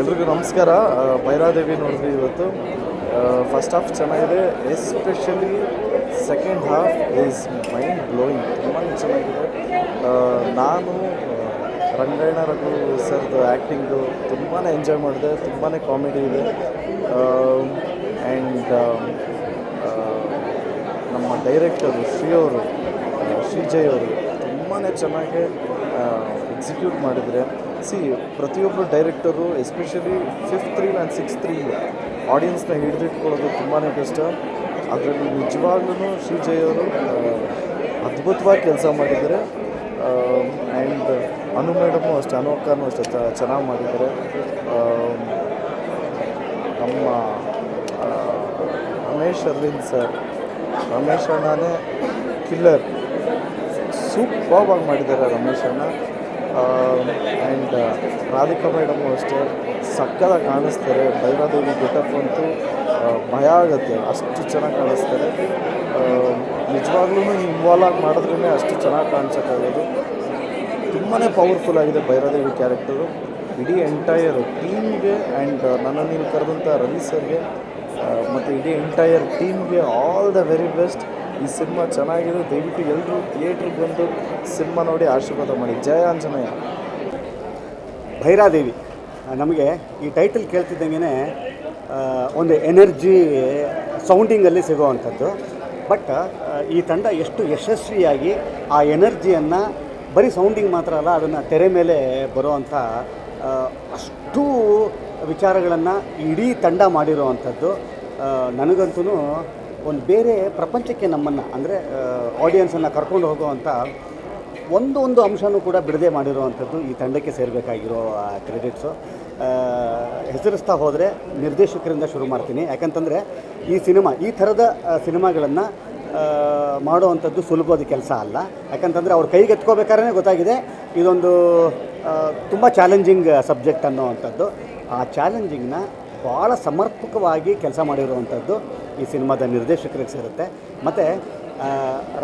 ಎಲ್ರಿಗೂ ನಮಸ್ಕಾರ. ಭೈರಾದೇವಿ ನೋಡಿದ್ವಿ ಇವತ್ತು. ಫಸ್ಟ್ ಹಾಫ್ ಚೆನ್ನಾಗಿದೆ. Especially second half is mind blowing ತುಂಬಾ ಚೆನ್ನಾಗಿದೆ. ನಾನು ರಂಗಾಯಣ ರಘು ಸರ್ದು ಆ್ಯಕ್ಟಿಂಗು ತುಂಬಾ ಎಂಜಾಯ್ ಮಾಡಿದೆ. ತುಂಬಾ ಕಾಮಿಡಿ ಇದೆ. ಆ್ಯಂಡ್ ನಮ್ಮ ಡೈರೆಕ್ಟರು ಶ್ರೀ ಅವರು ಶ್ರೀಜಯ್ ಅವರು ತುಂಬಾ ಚೆನ್ನಾಗಿ ಎಕ್ಸಿಕ್ಯೂಟ್ ಮಾಡಿದರೆ. ಸಿ ಪ್ರತಿಯೊಬ್ಬರು director especially fifth three and six three ಆಡಿಯನ್ಸ್ನ ಹಿಡಿದಿಟ್ಕೊಳ್ಳೋದು ತುಂಬಾ ಕಷ್ಟ. ಅದರಲ್ಲಿ ನಿಜವಾಗ್ಲೂ ಶ್ರೀಜಯ್ ಅವರು ಅದ್ಭುತವಾಗಿ ಕೆಲಸ ಮಾಡಿದ್ದಾರೆ. ಆ್ಯಂಡ್ ಅನು ಮೇಡಮು ಅಷ್ಟೇ, ಅನು ಅಕ್ಕನೂ ಅಷ್ಟೇ ಚೆನ್ನಾಗಿ ಮಾಡಿದ್ದಾರೆ. ನಮ್ಮ ರಮೇಶ್ ಅರವಿಂದ್ ಸರ್, ರಮೇಶ್ ಅಣ್ಣನೇ ಕಿಲ್ಲರ್ ಆಗಿ ಮಾಡಿದ್ದಾರೆ ರಮೇಶ್ ಅಣ್ಣ. ಆ್ಯಂಡ್ ರಾಧಿಕಾ ಮೇಡಮ್ ಅಷ್ಟೇ ಸಕ್ಕದಾಗಿ ಕಾಣಿಸ್ತಾರೆ. ಭೈರಾದೇವಿ ಗೆಟಪ್ ಅಂತೂ ಭಯ ಆಗುತ್ತೆ. ಅಷ್ಟು ಚೆನ್ನಾಗಿ ಕಾಣಿಸ್ತಾರೆ. ನಿಜವಾಗ್ಲೂ ಇನ್ವಾಲ್ ಆಗಿ ಮಾಡಿದ್ರೇ ಅಷ್ಟು ಚೆನ್ನಾಗಿ ಕಾಣಿಸೋಕ್ಕಾಗೋದು. ತುಂಬಾ ಪವರ್ಫುಲ್ ಆಗಿದೆ ಭೈರಾದೇವಿ ಕ್ಯಾರೆಕ್ಟರು ಇಡೀ ಎಂಟೈರ್ ಟೀಮ್ಗೆ ಆ್ಯಂಡ್ ನನ್ನ ನೀವು ಕರೆದಂಥ ರವಿ ಸರ್ಗೆ ಮತ್ತು ಇಡೀ ಎಂಟೈರ್ ಟೀಮ್ಗೆ ಆಲ್ ದ ವೆರಿ ಬೆಸ್ಟ್ ಈ ಸಿನಿಮಾ ಚೆನ್ನಾಗಿದೆ. ದಯವಿಟ್ಟು ಎಲ್ಲರೂ ಥಿಯೇಟ್ರಿಗೆ ಬಂದು ಸಿನಿಮಾ ನೋಡಿ ಆಶೀರ್ವಾದ ಮಾಡಿ. ಜಯ ಆಂಜನೇಯ. ಭೈರಾದೇವಿ. ನಮಗೆ ಈ ಟೈಟಲ್ ಕೇಳ್ತಿದ್ದಂಗೆ ಒಂದು ಎನರ್ಜಿ ಸೌಂಡಿಂಗಲ್ಲಿ ಸಿಗೋವಂಥದ್ದು. ಬಟ್ ಈ ತಂಡ ಎಷ್ಟು ಯಶಸ್ವಿಯಾಗಿ ಆ ಎನರ್ಜಿಯನ್ನು ಬರೀ ಸೌಂಡಿಂಗ್ ಮಾತ್ರ ಅಲ್ಲ, ಅದನ್ನು ತೆರೆ ಮೇಲೆ ಬರುವಂಥ ಅಷ್ಟು ವಿಚಾರಗಳನ್ನು ಇಡೀ ತಂಡ ಮಾಡಿರುವಂಥದ್ದು. ನನಗಂತೂ ಒಂದು ಬೇರೆ ಪ್ರಪಂಚಕ್ಕೆ ನಮ್ಮನ್ನು, ಅಂದರೆ ಆಡಿಯನ್ಸನ್ನು ಕರ್ಕೊಂಡು ಹೋಗುವಂಥ ಒಂದು ಒಂದು ಅಂಶನೂ ಕೂಡ ಬಿಡದೆ ಮಾಡಿರುವಂಥದ್ದು ಈ ತಂಡಕ್ಕೆ ಸೇರಬೇಕಾಗಿರೋ ಕ್ರೆಡಿಟ್ಸು ಹೆಸರಿಸ್ತಾ ಹೋದರೆ ನಿರ್ದೇಶಕರಿಂದ ಶುರು ಮಾಡ್ತೀನಿ. ಯಾಕಂತಂದರೆ ಈ ಸಿನಿಮಾ, ಈ ಥರದ ಸಿನಿಮಾಗಳನ್ನು ಮಾಡುವಂಥದ್ದು ಸುಲಭದ ಕೆಲಸ ಅಲ್ಲ. ಯಾಕಂತಂದರೆ ಅವ್ರ ಕೈಗೆ ಎತ್ಕೋಬೇಕಾದ್ರೆ ಗೊತ್ತಾಗಿದೆ. ಇದೊಂದು ತುಂಬ ಚಾಲೆಂಜಿಂಗ್ ಸಬ್ಜೆಕ್ಟ್ ಅನ್ನೋವಂಥದ್ದು. ಆ ಚಾಲೆಂಜಿಂಗ್ನ ಭಾಳ ಸಮರ್ಪಕವಾಗಿ ಕೆಲಸ ಮಾಡಿರುವಂಥದ್ದು ಈ ಸಿನಿಮಾದ ನಿರ್ದೇಶಕರಿಗೆ ಸೇರುತ್ತೆ. ಮತ್ತು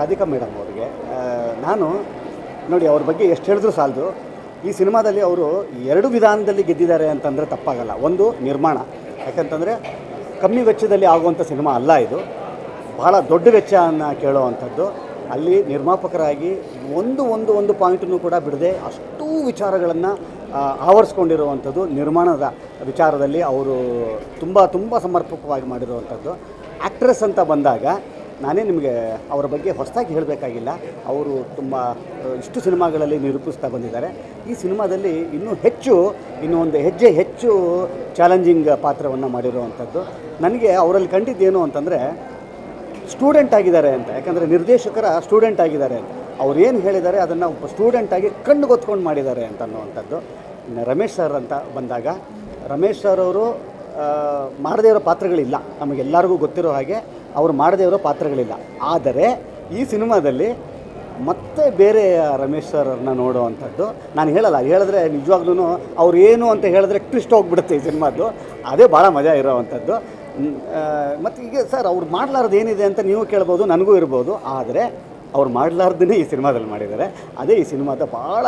ರಾಧಿಕಾ ಮೇಡಮ್ ಅವರಿಗೆ ನಾನು ನೋಡಿ, ಅವ್ರ ಬಗ್ಗೆ ಎಷ್ಟು ಹೇಳಿದ್ರು ಸಾಲದು. ಈ ಸಿನಿಮಾದಲ್ಲಿ ಅವರು ಎರಡು ವಿಧಾನದಲ್ಲಿ ಗೆದ್ದಿದ್ದಾರೆ ಅಂತಂದರೆ ತಪ್ಪಾಗಲ್ಲ. ಒಂದು, ನಿರ್ಮಾಣ. ಯಾಕಂತಂದರೆ ಕಮ್ಮಿ ವೆಚ್ಚದಲ್ಲಿ ಆಗುವಂಥ ಸಿನಿಮಾ ಅಲ್ಲ ಇದು. ಭಾಳ ದೊಡ್ಡ ವೆಚ್ಚವನ್ನು ಕೇಳುವಂಥದ್ದು. ಅಲ್ಲಿ ನಿರ್ಮಾಪಕರಾಗಿ ಒಂದು ಒಂದು ಒಂದು ಪಾಯಿಂಟನ್ನು ಕೂಡ ಬಿಡದೆ ಅಷ್ಟೂ ವಿಚಾರಗಳನ್ನು ಆವರಿಸ್ಕೊಂಡಿರುವಂಥದ್ದು ನಿರ್ಮಾಣದ ವಿಚಾರದಲ್ಲಿ ಅವರು ತುಂಬ ತುಂಬ ಸಮರ್ಪಕವಾಗಿ ಮಾಡಿರುವಂಥದ್ದು. ಆ್ಯಕ್ಟ್ರೆಸ್ ಅಂತ ಬಂದಾಗ ನಾನೇ ನಿಮಗೆ ಅವರ ಬಗ್ಗೆ ಹೊಸದಾಗಿ ಹೇಳಬೇಕಾಗಿಲ್ಲ. ಅವರು ತುಂಬ ಇಷ್ಟು ಸಿನಿಮಾಗಳಲ್ಲಿ ನಿರೂಪಿಸ್ತಾ ಬಂದಿದ್ದಾರೆ. ಈ ಸಿನಿಮಾದಲ್ಲಿ ಇನ್ನೂ ಹೆಚ್ಚು, ಇನ್ನೂ ಒಂದು ಹೆಜ್ಜೆ ಹೆಚ್ಚು ಚಾಲೆಂಜಿಂಗ್ ಪಾತ್ರವನ್ನು ಮಾಡಿರುವಂಥದ್ದು. ನನಗೆ ಅವರಲ್ಲಿ ಕಂಡಿದ್ದೇನು ಅಂತಂದರೆ, ಸ್ಟೂಡೆಂಟ್ ಆಗಿದ್ದಾರೆ ಅಂತ. ಯಾಕಂದರೆ ನಿರ್ದೇಶಕರ ಸ್ಟೂಡೆಂಟ್ ಆಗಿದ್ದಾರೆ ಅಂತ. ಅವ್ರು ಏನು ಹೇಳಿದ್ದಾರೆ ಅದನ್ನು ಒಬ್ಬ ಸ್ಟೂಡೆಂಟಾಗಿ ಕಣ್ಣು ಗೊತ್ಕೊಂಡು ಮಾಡಿದ್ದಾರೆ ಅಂತ ಅನ್ನುವಂಥದ್ದು. ರಮೇಶ್ ಸರ್ ಅಂತ ಬಂದಾಗ, ರಮೇಶ್ ಸರ್ ಅವರು ಮಾಡದೇ ಇರೋ ಪಾತ್ರಗಳಿಲ್ಲ. ನಮಗೆಲ್ಲರಿಗೂ ಗೊತ್ತಿರೋ ಹಾಗೆ ಅವರು ಮಾಡದೇ ಇರೋ ಪಾತ್ರಗಳಿಲ್ಲ. ಆದರೆ ಈ ಸಿನಿಮಾದಲ್ಲಿ ಮತ್ತೆ ಬೇರೆ ರಮೇಶ್ ಸರ್ನ ನೋಡುವಂಥದ್ದು ನಾನು ಹೇಳಲ್ಲ. ಹೇಳಿದ್ರೆ ನಿಜವಾಗ್ಲೂ ಅವ್ರು ಏನು ಅಂತ ಹೇಳಿದ್ರೆ ಟ್ವಿಸ್ಟ್ ಹೋಗ್ಬಿಡುತ್ತೆ ಈ ಸಿನಿಮಾದ್ದು. ಅದೇ ಭಾಳ ಮಜಾ ಇರೋವಂಥದ್ದು. ಮತ್ತು ಈಗ ಸರ್ ಅವ್ರು ಮಾಡಲಾರ್ದು ಏನಿದೆ ಅಂತ ನೀವು ಕೇಳ್ಬೋದು, ನನಗೂ ಇರ್ಬೋದು. ಆದರೆ ಅವ್ರು ಮಾಡಲಾರ್ದೇ ಈ ಸಿನಿಮಾದಲ್ಲಿ ಮಾಡಿದ್ದಾರೆ. ಅದೇ ಈ ಸಿನಿಮಾದ ಭಾಳ